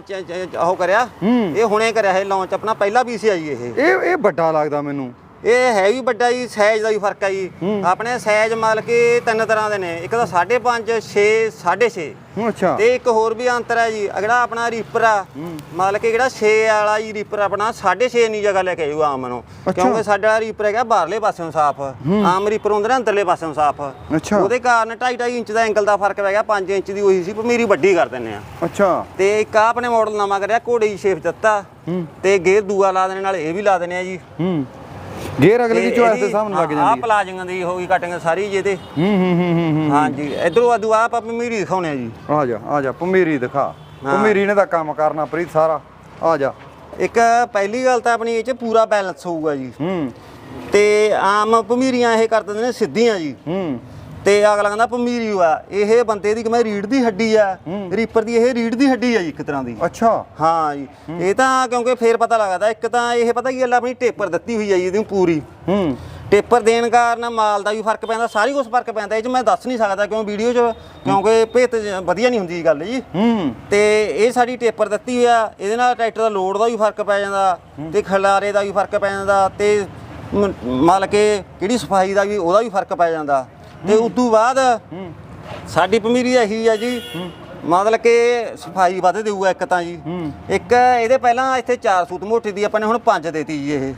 ਉਹ ਕਰਿਆ। ਇਹ ਹੁਣੇ ਕਰਿਆ ਹੈ ਲਾਂਚ ਆਪਣਾ ਪਹਿਲਾ ਪੀਸ ਆ ਜੀ ਇਹ। ਇਹ ਇਹ ਵੱਡਾ ਲੱਗਦਾ ਮੈਨੂੰ। ਇਹ ਹੈ ਵੀ ਵੱਡਾ ਜੀ ਸਾਈਜ਼ ਦਾ ਵੀ ਫ਼ਰਕ ਆ ਜੀ। ਆਪਣੇ ਸਾਈਜ਼ ਮਤਲਬ ਕਿ ਤਿੰਨ ਤਰ੍ਹਾਂ ਦੇ ਨੇ। ਇੱਕ ਤਾਂ 5.5 6 6.5 ਹੂੰ ਅੱਛਾ। ਤੇ ਇੱਕ ਹੋਰ ਵੀ ਅੰਤਰ ਹੈ ਜੀ। ਅਗੜਾ ਆਪਣਾ ਰੀਪਰ ਆ। ਮਤਲਬ ਕਿ ਜਿਹੜਾ 6 ਵਾਲਾ ਜੀ ਰੀਪਰ ਆਪਣਾ 6.5 ਨਹੀਂ ਜਗ੍ਹਾ ਲੈ ਕੇ ਆਊਗਾ ਆਮ ਨੂੰ। ਕਿਉਂਕਿ ਸਾਡਾ ਰੀਪਰ ਹੈਗਾ ਬਾਹਰਲੇ ਪਾਸਿਓਂ ਸਾਫ਼। ਆਮ ਰੀਪਰ ਹੁੰਦੇ ਨੇ ਅੰਦਰਲੇ ਪਾਸਿਓਂ ਸਾਫ਼। ਉਹਦੇ ਕਾਰਨ 2.5 ਇੰਚ ਦਾ ਐਂਗਲ ਦਾ ਫ਼ਰਕ ਪੈ ਗਿਆ। 5 ਇੰਚ ਦੀ ਉਹੀ ਸੀ ਭਮੀਰੀ ਵੱਡੀ ਕਰ ਦਿੰਨੇ ਆ। ਅੱਛਾ। ਤੇ ਇੱਕ ਆਹ ਆਪਣੇ ਮਾਡਲ ਨਵਾਂ ਕਰਿਆ ਘੋੜੇ ਦੀ ਸ਼ੇਪ ਦਿੱਤਾ। ਤੇ ਗੇਅਰ ਦੂਆ ਲਾ ਦੇਣੇ ਨਾਲ ਇਹ ਵੀ ਲਾ ਦੇਣੇ ਆ ਜੀ। ਹੂੰ। ਗੇਅਰ ਅਗਲੇ ਦੀ ਚੋਇਸ ਦੇ ਸਾਹਮਣੇ ਲੱਗ ਆ ਜਾਂਦੀ ਹੈ। ਪਲਾਜਿੰਗ ਦੀ ਹੋ ਗਈ ਕਟਿੰਗ ਸਾਰੀ ਜਿਹਦੇ ਹੂੰ ਹੂੰ ਹੂੰ ਹੂੰ ਹੂੰ ਹਾਂਜੀ ਇਧਰੋਂ ਅਦੂ ਆਪ ਆਪਾਂ ਮੀਰੀ ਦਿਖਾਉਣੇ ਆ ਜੀ। ਆ ਜਾ ਆ ਜਾ ਭਮੀਰੀ ਦਿਖਾ। ਭਮੀਰੀ ਨੇ ਤਾਂ ਕੰਮ ਕਰਨਾ ਪ੍ਰੀਤ ਸਾਰਾ। ਆ ਜਾ। ਇੱਕ ਪਹਿਲੀ ਗੱਲ ਤਾਂ ਆਪਣੀ ਇਹ ਚ ਪੂਰਾ ਬੈਲੈਂਸ ਹੋਊਗਾ ਜੀ। ਹੂੰ। ਤੇ ਆਮ ਭਮੀਰੀਆਂ ਇਹ ਕਰ ਦਿੰਦੇ ਨੇ ਸਿੱਧੀਆਂ ਜੀ। ਹੂੰ। ਤੇ ਅਗਲਾ ਕਹਿੰਦਾ ਭਮੀਰੀ ਆ ਇਹ ਬੰਦੇ ਦੀ ਕਿਵੇਂ ਰੀੜ ਦੀ ਹੱਡੀ ਆ? ਰੀਪਰ ਦੀ ਇਹ ਰੀੜ ਦੀ ਹੱਡੀ ਆ ਜੀ ਇੱਕ ਤਰ੍ਹਾਂ ਦੀ। ਅੱਛਾ। ਹਾਂ ਜੀ। ਇਹ ਤਾਂ ਕਿਉਂਕਿ ਫੇਰ ਪਤਾ ਲੱਗਦਾ ਇੱਕ ਤਾਂ ਇਹ ਪਤਾ ਕੀ ਗੱਲ ਆਪਣੀ ਟੇਪਰ ਦਿੱਤੀ ਹੋਈ ਆ ਜੀ ਇਹਦੀ ਪੂਰੀ। ਹੂੰ। ਟੇਪਰ ਦੇਣ ਕਾਰਨ ਮਾਲ ਦਾ ਵੀ ਫ਼ਰਕ ਪੈਂਦਾ ਸਾਰੀ ਕੁਝ ਫ਼ਰਕ ਪੈਂਦਾ ਇਹ ਚ ਮੈਂ ਦੱਸ ਨਹੀਂ ਸਕਦਾ ਕਿਉਂ ਵੀਡੀਓ 'ਚ ਕਿਉਂਕਿ ਭੇਤ ਵਧੀਆ ਨਹੀਂ ਹੁੰਦੀ ਗੱਲ ਜੀ। ਹੂੰ। ਤੇ ਇਹ ਸਾਡੀ ਟੇਪਰ ਦਿੱਤੀ ਹੋਈ ਆ ਇਹਦੇ ਨਾਲ ਟਰੈਕਟਰ ਦਾ ਲੋਡ ਦਾ ਵੀ ਫ਼ਰਕ ਪੈ ਜਾਂਦਾ ਤੇ ਖਲਾਰੇ ਦਾ ਵੀ ਫ਼ਰਕ ਪੈ ਜਾਂਦਾ ਤੇ ਮ- ਮੰਨ ਕੇ ਕਿਹੜੀ ਸਫ਼ਾਈ ਦਾ ਵੀ ਉਹਦਾ ਵੀ ਫ਼ਰਕ ਪੈ ਜਾਂਦਾ। ਤੇ ਉਸ ਤੋਂ ਬਾਅਦ ਸਾਡੀ ਭਮੀਰੀ ਇਹੀ ਆ ਜੀ। ਮਤਲਬ ਕਿ ਸਫ਼ਾਈ ਵੱਧ ਦੇਊਗਾ ਇੱਕ ਤਾਂ ਜੀ। ਇੱਕ ਇਹਦੇ ਪਹਿਲਾਂ ਇੱਥੇ 4 ਸੂਤ ਮੋਟੀ ਦੀ ਆਪਾਂ ਨੇ ਹੁਣ 5 ਦੇਤੀ ਜੀ ਇਹ।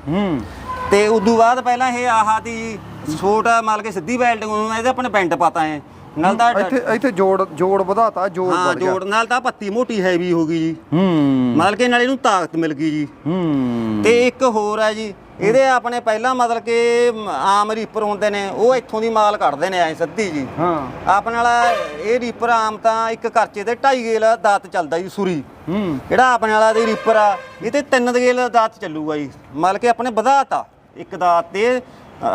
ਤੇ ਉਦੋਂ ਬਾਅਦ ਪਹਿਲਾਂ ਇਹ ਆਹਾ ਦੀ ਛੋਟਾ ਮਾਲ ਕੇ ਸਿੱਧੀ ਵੈਲਡਿੰਗ ਨੂੰ ਇਹਦੇ ਆਪਣੇ ਪੈਂਟ ਪਾਤਾ ਹੈ ਨਾਲ ਤਾਂ ਇੱਥੇ ਇੱਥੇ ਜੋੜ ਜੋੜ ਵਧਾਤਾ ਜੋੜ ਹਾਂ ਜੋੜ। ਨਾਲ ਤਾਂ ਪੱਤੀ ਮੋਟੀ ਹੈਵੀ ਹੋ ਗਈ ਜੀ। ਹੂੰ। ਮਾਲ ਕੇ ਨਾਲ ਇਹਨੂੰ ਤਾਕਤ ਮਿਲ ਗਈ ਜੀ। ਹੂੰ। ਤੇ ਇੱਕ ਹੋਰ ਹੈ ਜੀ ਇਹਦੇ ਆਪਣੇ ਪਹਿਲਾਂ ਮਤਲਬ ਕਿ ਆਮ ਰੀਪਰ ਹੁੰਦੇ ਨੇ ਉਹ ਇੱਥੋਂ ਦੀ ਮਾਲ ਕੱਢਦੇ ਨੇ ਐ ਸਿੱਧੀ ਜੀ। ਹਾਂ। ਆਪਣੇ ਵਾਲਾ ਇਹ ਰੀਪਰ ਆਮ ਤਾਂ ਇੱਕ ਖਰਚੇ ਤੇ 2.5 ਗੇਲ ਦਾਤ ਚੱਲਦਾ ਜੀ ਸੂਰੀ। ਹੂੰ। ਜਿਹੜਾ ਆਪਣੇ ਵਾਲਾ ਦੇ ਰੀਪਰ ਆ ਇਹ ਤੇ ਤਿੰਨ ਗੇਲ ਦਾਤ ਚੱਲੂਗਾ ਜੀ। ਮਤਲਬ ਕਿ ਆਪਣੇ ਵਧਾਤਾ ਇੱਕ ਦਾਤ ਤੇ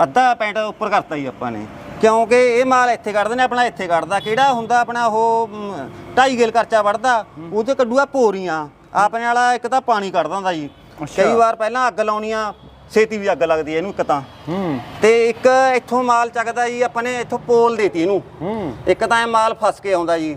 ਅੱਧਾ ਪੈਂਟ ਉੱਪਰ ਕਰਤਾ ਜੀ ਆਪਾਂ ਨੇ। ਕਿਉਂਕਿ ਇਹ ਮਾਲ ਇੱਥੇ ਕੱਢਦੇ ਨੇ ਆਪਣਾ ਇੱਥੇ ਕੱਢਦਾ। ਕਿਹੜਾ ਹੁੰਦਾ ਆਪਣਾ ਉਹ ਢਾਈ ਗੇਲ ਖਰਚਾ ਵੜਦਾ ਉਹ ਤੇ ਕੱਢੂਆ ਪੋਰੀਆਂ। ਆਪਣੇ ਵਾਲਾ ਇੱਕ ਤਾਂ ਪਾਣੀ ਕੱਢਦਾ ਹੁੰਦਾ ਜੀ। ਕਈ ਵਾਰ ਪਹਿਲਾਂ ਅੱਗ ਲਾਉਣੀਆਂ ਛੇਤੀ ਵੀ ਅੱਗ ਲੱਗਦੀ ਹੈ ਇਹਨੂੰ ਇੱਕ ਤਾਂ। ਤੇ ਇੱਕ ਇੱਥੋਂ ਮਾਲ ਚੱਕਦਾ ਜੀ ਆਪਾਂ ਨੇ ਇੱਥੋਂ ਪੋਲ ਦੇਤੀ ਇਹਨੂੰ। ਇੱਕ ਤਾਂ ਇਹ ਮਾਲ ਫਸ ਕੇ ਆਉਂਦਾ ਜੀ।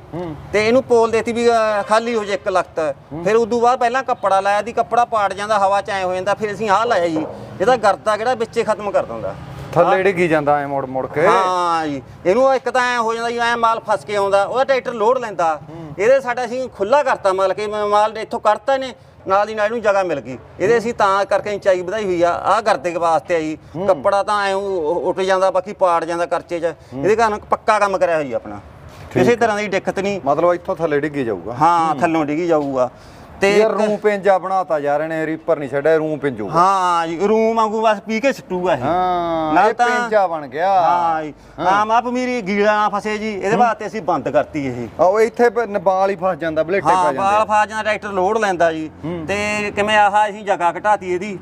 ਤੇ ਇਹਨੂੰ ਪੋਲ ਦੇਤੀ ਵੀ ਖਾਲੀ ਹੋ ਜੇ ਇੱਕ ਲਖਤ। ਫਿਰ ਉਦੋਂ ਬਾਅਦ ਪਹਿਲਾਂ ਕੱਪੜਾ ਲਾਇਆ ਦੀ ਕੱਪੜਾ ਪਾੜ ਜਾਂਦਾ ਹਵਾ ਚ ਐ ਹੋ ਜਾਂਦਾ ਫਿਰ ਅਸੀਂ ਆਹ ਲਾਇਆ ਜੀ। ਇਹਦਾ ਗਰਦਾ ਕਿਹੜਾ ਵਿੱਚੇ ਖਤਮ ਕਰ ਦਿੰਦਾ। ਥੱਲੇ ਡਿੱਗੀ ਜਾਂਦਾ ਐ ਮੁੜ ਮੁੜ ਕੇ। ਹਾਂ ਜੀ। ਇਹਨੂੰ ਇੱਕ ਤਾਂ ਐ ਹੋ ਜਾਂਦਾ ਜੀ ਐ ਮਾਲ ਫਸ ਕੇ ਆਉਂਦਾ ਉਹਦਾ ਟਰੈਕਟਰ ਲੋਡ ਲੈਂਦਾ। ਇਹਦੇ ਸਾਡਾ ਅਸੀਂ ਖੁੱਲਾ ਕਰਤਾ ਮਾਲ ਕੇ ਮਾਲ ਇੱਥੋਂ ਕੱਢਤਾ ਨੇ ਨਾਲ ਦੀ ਨਾਲ ਇਹਨੂੰ ਜਗ੍ਹਾ ਮਿਲ ਗਈ। ਇਹਦੇ ਅਸੀਂ ਤਾਂ ਕਰਕੇ ਚਾਈ ਵਧਾਈ ਹੋਈ ਆ ਆਹ ਗਰਦੇ ਵਾਸਤੇ ਆ ਜੀ। ਕੱਪੜਾ ਤਾਂ ਐ ਉੱਟ ਜਾਂਦਾ ਬਾਕੀ ਪਾੜ ਜਾਂਦਾ ਕਰਚੇ 'ਚ। ਇਹਦੇ ਕਾਰਨ ਪੱਕਾ ਕੰਮ ਕਰਿਆ ਹੋਈ ਆਪਣਾ। ਕਿਸੇ ਤਰ੍ਹਾਂ ਦੀ ਦਿੱਕਤ ਨਹੀਂ। ਮਤਲਬ ਇੱਥੋਂ ਥੱਲੇ ਡਿੱਗੀ ਜਾਊਗਾ। ਹਾਂ। ਥੱਲੋਂ ਡਿੱਗੀ ਜਾਊਗਾ। ਤੇ ਯਾਰ ਰੂਮ ਪਿੰਜਾ ਬਣਾਤਾ ਯਾਰ ਇਹਨੇ ਰੀਪਰ ਨਹੀਂ ਛੱਡਿਆ ਰੂਮ ਪਿੰਜੂ। ਹਾਂ ਜੀ ਰੂਮ ਵਾਂਗੂ ਬਸ ਪੀ ਕੇ ਸਿੱਟੂਗਾ ਇਹ। ਹਾਂ ਇਹ ਤਾਂ- ਪਿੰਜਾ ਬਣ ਗਿਆ। ਹਾਂ ਜੀ ਹਾਂ। ਮਾਪ ਮੇਰੀ ਗੀੜਾ ਨਾ ਫਸੇ ਜੀ ਇਹਦੇ ਵਾਸਤੇ ਅਸੀਂ ਬੰਦ ਕਰਤੀ ਇਹ। ਉਹ ਇੱਥੇ ਨਬਾਲ ਹੀ ਫਸ ਜਾਂਦਾ ਬਲੇਟੇ ਪੈ ਹਾਂ ਜਾਂਦੇ ਬਾਲ ਫਾਜਾਂ ਟਰੈਕਟਰ ਲੋਡ ਲੈਂਦਾ ਜੀ। ਤੇ ਕਿਵੇਂ ਆਹ ਅਸੀਂ ਜਗ੍ਹਾ ਘਟਾਤੀ ਇਹਦੀ।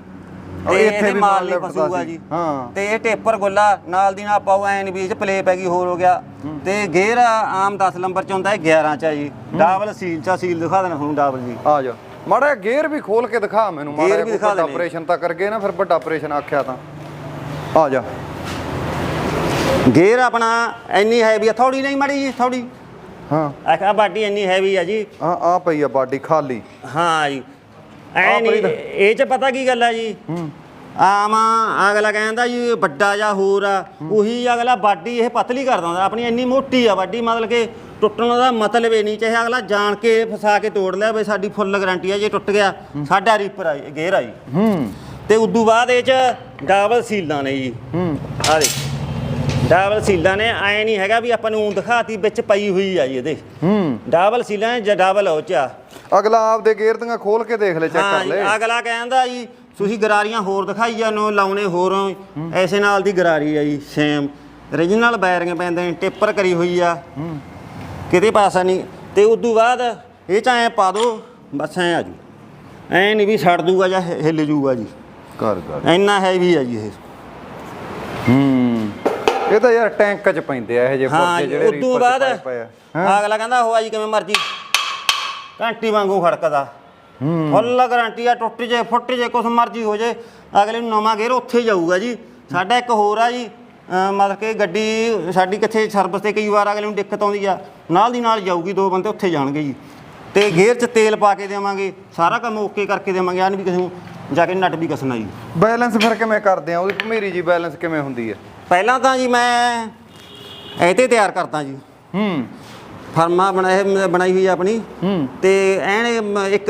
ਤੇ ਇੱਥੇ ਇਹਦੇ ਮਾਲ ਨਹੀਂ ਫਸੂਗਾ। ਜੀ। ਹਾਂ। ਤੇ ਇਹ ਟੇਪਰ ਗੋਲਾ ਨਾਲ ਦੀ ਨਾਲ ਪਾਉ ਐਨ ਵੀ ਇਹ ਚ ਪਲੇ ਪੈ ਗਈ ਹੋਰ ਹੋ ਗਿਆ। ਤੇ ਗੇਅਰ ਆਮ 10 ਨੰਬਰ ਚ ਹੁੰਦਾ ਹੈ 11 ਚ ਆ ਜੀ। ਡਬਲ ਸੀਲ ਚ ਸੀਲ ਦਿਖਾ ਦੇਣਾ ਤੁਹਾਨੂੰ ਡਬਲ ਜੀ। ਆ ਜਾ। ਮਾੜਾ ਗੇਅਰ ਵੀ ਖੋਲ ਕੇ ਦਿਖਾ ਮੈਨੂੰ ਮਾੜਾ ਦੇਣੇ। ਆਪਰੇਸ਼ਨ ਤਾਂ ਕਰ ਗਏ ਨਾ ਫਿਰ ਵੱਡਾ ਆਪਰੇਸ਼ਨ ਆਖਿਆ ਤਾਂ। ਆ ਜਾ। ਗੇਅਰ ਆਪਣਾ ਇੰਨੀ ਹੈਵੀ ਆ ਥੋੜੀ ਨਹੀਂ ਮੜੀ ਜੀ ਥੋੜੀ ਹਾਂ। ਆਖਾ ਬਾਡੀ ਇੰਨੀ ਹੈਵੀ ਆ ਜੀ। ਆ ਆ ਪਈ ਆ ਬਾਡੀ ਖਾਲੀ। ਹਾਂ ਜੀ। ਐ ਨਹੀਂ। ਇਹ ਚ ਪਤਾ ਕੀ ਗੱਲ ਆ ਜੀ? ਆਮ ਅਗਲਾ ਕਹਿੰਦਾ ਜੀ ਵੱਡਾ ਜਾਂ ਹੋਰ ਆ ਉਹੀ ਅਗਲਾ ਬਾਡੀ ਇਹ ਪਤਲੀ ਕਰ ਦਿੰਦਾ ਆਪਣੀ ਇੰਨੀ ਮੋਟੀ ਆ ਬਾਡੀ ਮਤਲਬ ਕਿ ਟੁੱਟਣ ਦਾ ਮਤਲਬ ਇਹ ਨਹੀਂ ਚਾਹੇ ਅਗਲਾ ਜਾਣ ਕੇ ਫਸਾ ਕੇ ਤੋੜ ਲਿਆ ਵੀ ਸਾਡੀ ਫੁੱਲ ਗਾਰੰਟੀ ਆ ਜੇ ਟੁੱਟ ਗਿਆ ਸਾਡਾ ਰੀਪਰ ਆ ਜੀ, ਗੇਅਰ ਆ ਜੀ। ਤੇ ਉਦੋਂ ਬਾਅਦ ਇਹ ਚ ਡਬਲ ਸੀਲਾਂ ਨੇ ਜੀ। ਆ ਦੇ ਡਬਲ ਸੀਲਾਂ ਨੇ ਐ ਨਹੀਂ ਹੈਗਾ ਵੀ ਆਪਾਂ ਨੂੰ ਦਿਖਾਤੀ ਵਿੱਚ ਪਈ ਹੋਈ ਆ ਜੀ ਇਹਦੇ ਡਬਲ ਸੀਲਾਂ ਜਾਂ ਡਬਲ ਉਹ ਚ ਆ। ਅਗਲਾ ਆਪਦੇ ਗੇਅਰ ਦੀਆਂ ਖੋਲ ਕੇ ਦੇਖ ਲੈ ਚੈੱਕ ਹਾਂ ਕਰ ਲੈ। ਅਗਲਾ ਕਹਿੰਦਾ ਜੀ ਤੁਸੀਂ ਗਰਾਰੀਆਂ ਹੋਰ ਦਿਖਾਈ ਜਾਂਦੇ ਲਾਉਣੇ ਹੋਰ। ਐਸੇ ਨਾਲ ਦੀ ਗਰਾਰੀ ਆ ਜੀ ਸੇਮ origignal ਬੈਰਿੰਗ ਪੈਂਦੇ ਨੇ ਟੇਪਰ ਕਰੀ ਹੋਈ ਆ। ਕਿਤੇ ਪਾਸਾ ਨਹੀਂ। ਤੇ ਉਦੋਂ ਬਾਅਦ ਇਹ ਚ ਐ ਪਾ ਦੋ ਬਸ ਐ ਆ ਜੂ। ਐ ਨਹੀਂ ਵੀ ਛੱਡ ਦੂਗਾ ਜਾਂ ਹਿ- ਹਿੱਲ ਜੂਗਾ ਜੀ। ਕਰ ਕਰ। ਇੰਨਾ ਹੈਵੀ ਆ ਜੀ ਇਹ। ਹੂੰ। ਇਹ ਤਾਂ ਯਾਰ ਟੈਂਕ ਚ ਪੈਂਦੇ ਆ ਇਹ ਜੇ ਹਾਂ ਪੁਰਜੇ ਜੀ ਜਿਹੜੇ ਉਦੋਂ ਰੀਪਰ ਚ ਬਾਅਦ ਅਗਲਾ ਕਹਿੰਦਾ ਹੋਆ ਜੀ ਕਿਵੇਂ ਮਰਜ਼ੀ। ਘੰਟੀ ਵਾਂਗੂ ਖੜਕਦਾ। ਫੁੱਲ ਗਾਰੰਟੀ ਆ ਟੁੱਟ ਜੇ ਫੁੱਟ ਜੇ ਕੁਛ ਮਰਜ਼ੀ ਹੋ ਜੇ ਅਗਲੇ ਨੂੰ ਨਵਾਂ ਗੇਅਰ ਉੱਥੇ ਜਾਊਗਾ ਜੀ। ਸਾਡਾ ਇੱਕ ਹੋਰ ਆ ਜੀ ਮਤਲਬ ਕਿ ਗੱਡੀ ਸਾਡੀ ਕਿੱਥੇ ਸਰਵਿਸ ਤੇ ਕਈ ਵਾਰ ਅਗਲੇ ਨੂੰ ਦਿੱਕਤ ਆਉਂਦੀ ਆ ਨਾਲ ਦੀ ਨਾਲ ਜਾਊਗੀ ਦੋ ਬੰਦੇ ਉੱਥੇ ਜਾਣਗੇ ਜੀ। ਤੇ ਗੇਅਰ 'ਚ ਤੇਲ ਪਾ ਕੇ ਦੇਵਾਂਗੇ ਸਾਰਾ ਕੰਮ ਓਕੇ ਕਰਕੇ ਦੇਵਾਂਗੇ ਆ ਨਹੀਂ ਵੀ ਕਿਸੇ ਨੂੰ ਜਾ ਕੇ ਨਟ ਵੀ ਕਸਣਾ ਜੀ। ਬੈਲੈਂਸ ਫਿਰ ਕਿਵੇਂ ਕਰਦੇ ਆ? ਉਹਦੀ ਭਮੀਰੀ ਜੀ ਬੈਲੈਂਸ ਕਿਵੇਂ ਹੁੰਦੀ ਹੈ ਪਹਿਲਾਂ ਤਾਂ ਜੀ ਮੈਂ ਇਹ ਤੇ ਤਿਆਰ ਕਰਦਾ ਜੀ। ਹੂੰ। ਫਰਮਾ ਬਣਾਏ ਬਣਾਈ ਹੋਈ ਆ ਆਪਣੀ। ਹੂੰ। ਤੇ ਐਨ ਇੱਕ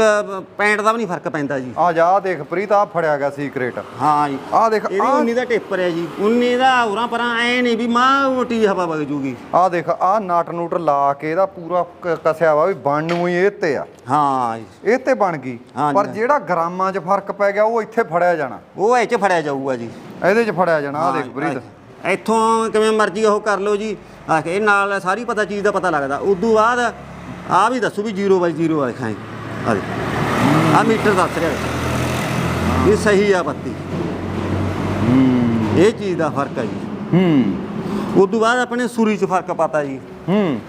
ਪੈਂਟ ਦਾ ਵੀ ਨਹੀਂ ਫ਼ਰਕ ਪੈਂਦਾ ਜੀ। ਆ ਜਾ ਆਹ ਦੇਖ ਪ੍ਰੀਤ ਆ ਫੜਿਆ ਗਿਆ ਸੀਕ੍ਰੇਟ ਹਾਂ ਜੀ। ਆਹ ਦੇਖ, ਇਹਦੀ ਆਹ- 19 ਦਾ ਟੇਪਰ ਹੈ ਜੀ। 19 ਦਾ ਉਰਾਂ ਪਰਾਂ ਐ ਨਹੀਂ ਵੀ ਮਾਂ ਮੋਟੀ ਹਵਾ ਵਗ ਜੂਗੀ। ਆ ਦੇਖ ਆ ਨਟ ਨੂਟ ਲਾ ਕੇ ਇਹਦਾ ਪੂਰਾ ਕ- ਕਸਿਆ ਵਾ ਵੀ ਬਣਨ ਨੂੰ ਹੀ ਇਹ ਤੇ ਆ। ਹਾਂ ਜੀ। ਇਹ ਤੇ ਬਣ ਗਈ। ਹਾਂਜੀ, ਪਰ। ਜਿਹੜਾ ਗ੍ਰਾਮਾਂ 'ਚ ਫ਼ਰਕ ਪੈ ਗਿਆ ਉਹ ਇੱਥੇ ਫੜਿਆ ਜਾਣਾ। ਉਹ ਐ ਚ ਫੜਿਆ ਜਾਊਗਾ ਜੀ। ਇਹਦੇ 'ਚ ਫੜਿਆ ਜਾਣਾ ਆ ਹਾਂ, ਦੇਖ ਪ੍ਰੀਤ। ਇੱਥੋਂ ਕਿਵੇਂ ਮਰਜ਼ੀ ਉਹ ਕਰ ਲਓ ਜੀ। ਆ ਕੇ ਇਹ ਨਾਲ ਸਾਰੀ ਪਤਾ ਚੀਜ਼ ਦਾ ਪਤਾ ਲੱਗਦਾ। ਉਦੋਂ ਬਾਅਦ ਆ ਵੀ ਦੱਸੋ ਵੀ 0 ਬਾਈ 0 ਆ ਦਿਖਾਏ ਆ ਦੇ ਆ ਮੀਟਰ ਦੱਸ ਰਿਹਾ ਇਹ ਸਹੀ ਆ ਬੱਤੀ। ਇਹ ਚੀਜ਼ ਦਾ ਫ਼ਰਕ ਹੈ ਜੀ। ਹੂੰ। ਉਦੋਂ ਬਾਅਦ ਆਪਣੇ ਸੂਰੀ 'ਚ ਫ਼ਰਕ ਪਤਾ ਜੀ। ਹੂੰ।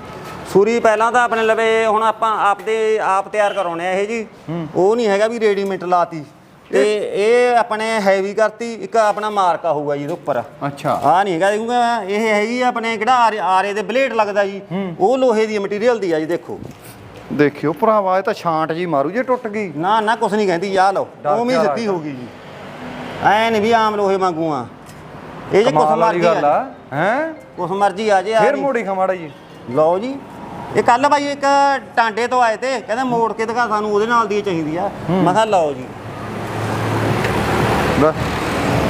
ਸੂਰੀ ਪਹਿਲਾਂ ਤਾਂ ਆਪਣੇ ਲਵੇ ਹੁਣ ਆਪਾਂ ਆਪਦੇ ਆਪ ਤਿਆਰ ਕਰਾਉਣੇ ਆ ਇਹ ਜੀ। ਉਹ ਨਹੀਂ ਹੈਗਾ ਵੀ ਰੈਡੀਮੇਡ ਲਾਤੀ। ਤੇ ਇਹ ਆਪਣੇ ਹੈਵੀ ਕਰਤੀ ਇੱਕ ਆਪਣਾ ਮਾਰਕਾ ਹੋਊਗਾ ਜੀ ਇਹਦੇ ਉੱਪਰ। ਅੱਛਾ। ਆ ਨਹੀਂ ਹੈਗਾ ਕਿਉਂਕਿ ਇਹ ਹੈਗੀ ਆਪਣੇ ਕਿਹੜਾ ਆਰੇ- ਦੇ ਬਲੇਡ ਲੱਗਦਾ ਜੀ। ਉਹ ਲੋਹੇ ਦੀ ਮਟੀਰੀਅਲ ਦੀ ਆ ਜੀ ਦੇਖੋ। ਦੇਖਿਓ ਭਰਾਵਾ ਇਹ ਤਾਂ ਛਾਂਟ ਜੀ ਮਾਰੂ ਜੇ ਟੁੱਟ ਗਈ। ਨਾ ਨਾ ਕੁਛ ਨਹੀਂ ਕਹਿੰਦੀ ਆ ਲਓ ਉਵੇਂ ਸਿੱਧੀ? ਹੋ ਗਈ ਜੀ। ਐ ਨਹੀਂ ਵੀ ਆਮ ਲੋਹੇ ਵਾਂਗੂ ਆ। ਇਹ ਜੇ ਕੁਛ ਮਰਜ਼ੀ ਆ। ਹੈ? ਕੁਛ ਮਰਜ਼ੀ ਆ ਜੇ ਫੇਰ। ਮੋੜੀ ਖਮਾੜਾ ਜੀ। ਲਓ ਜੀ। ਇਹ ਕੱਲ ਬਾਈ ਇੱਕ ਟਾਂਡੇ ਤੋਂ ਆਏ ਤੇ ਕਹਿੰਦੇ ਮੋੜ ਕੇ ਦਿਖਾ ਸਾਨੂੰ ਉਹਦੇ ਨਾਲ ਦੀ ਚਾਹੀਦੀ ਆ। ਮੈਂ ਕਿਹਾ ਲਓ ਜੀ। ਲੈ,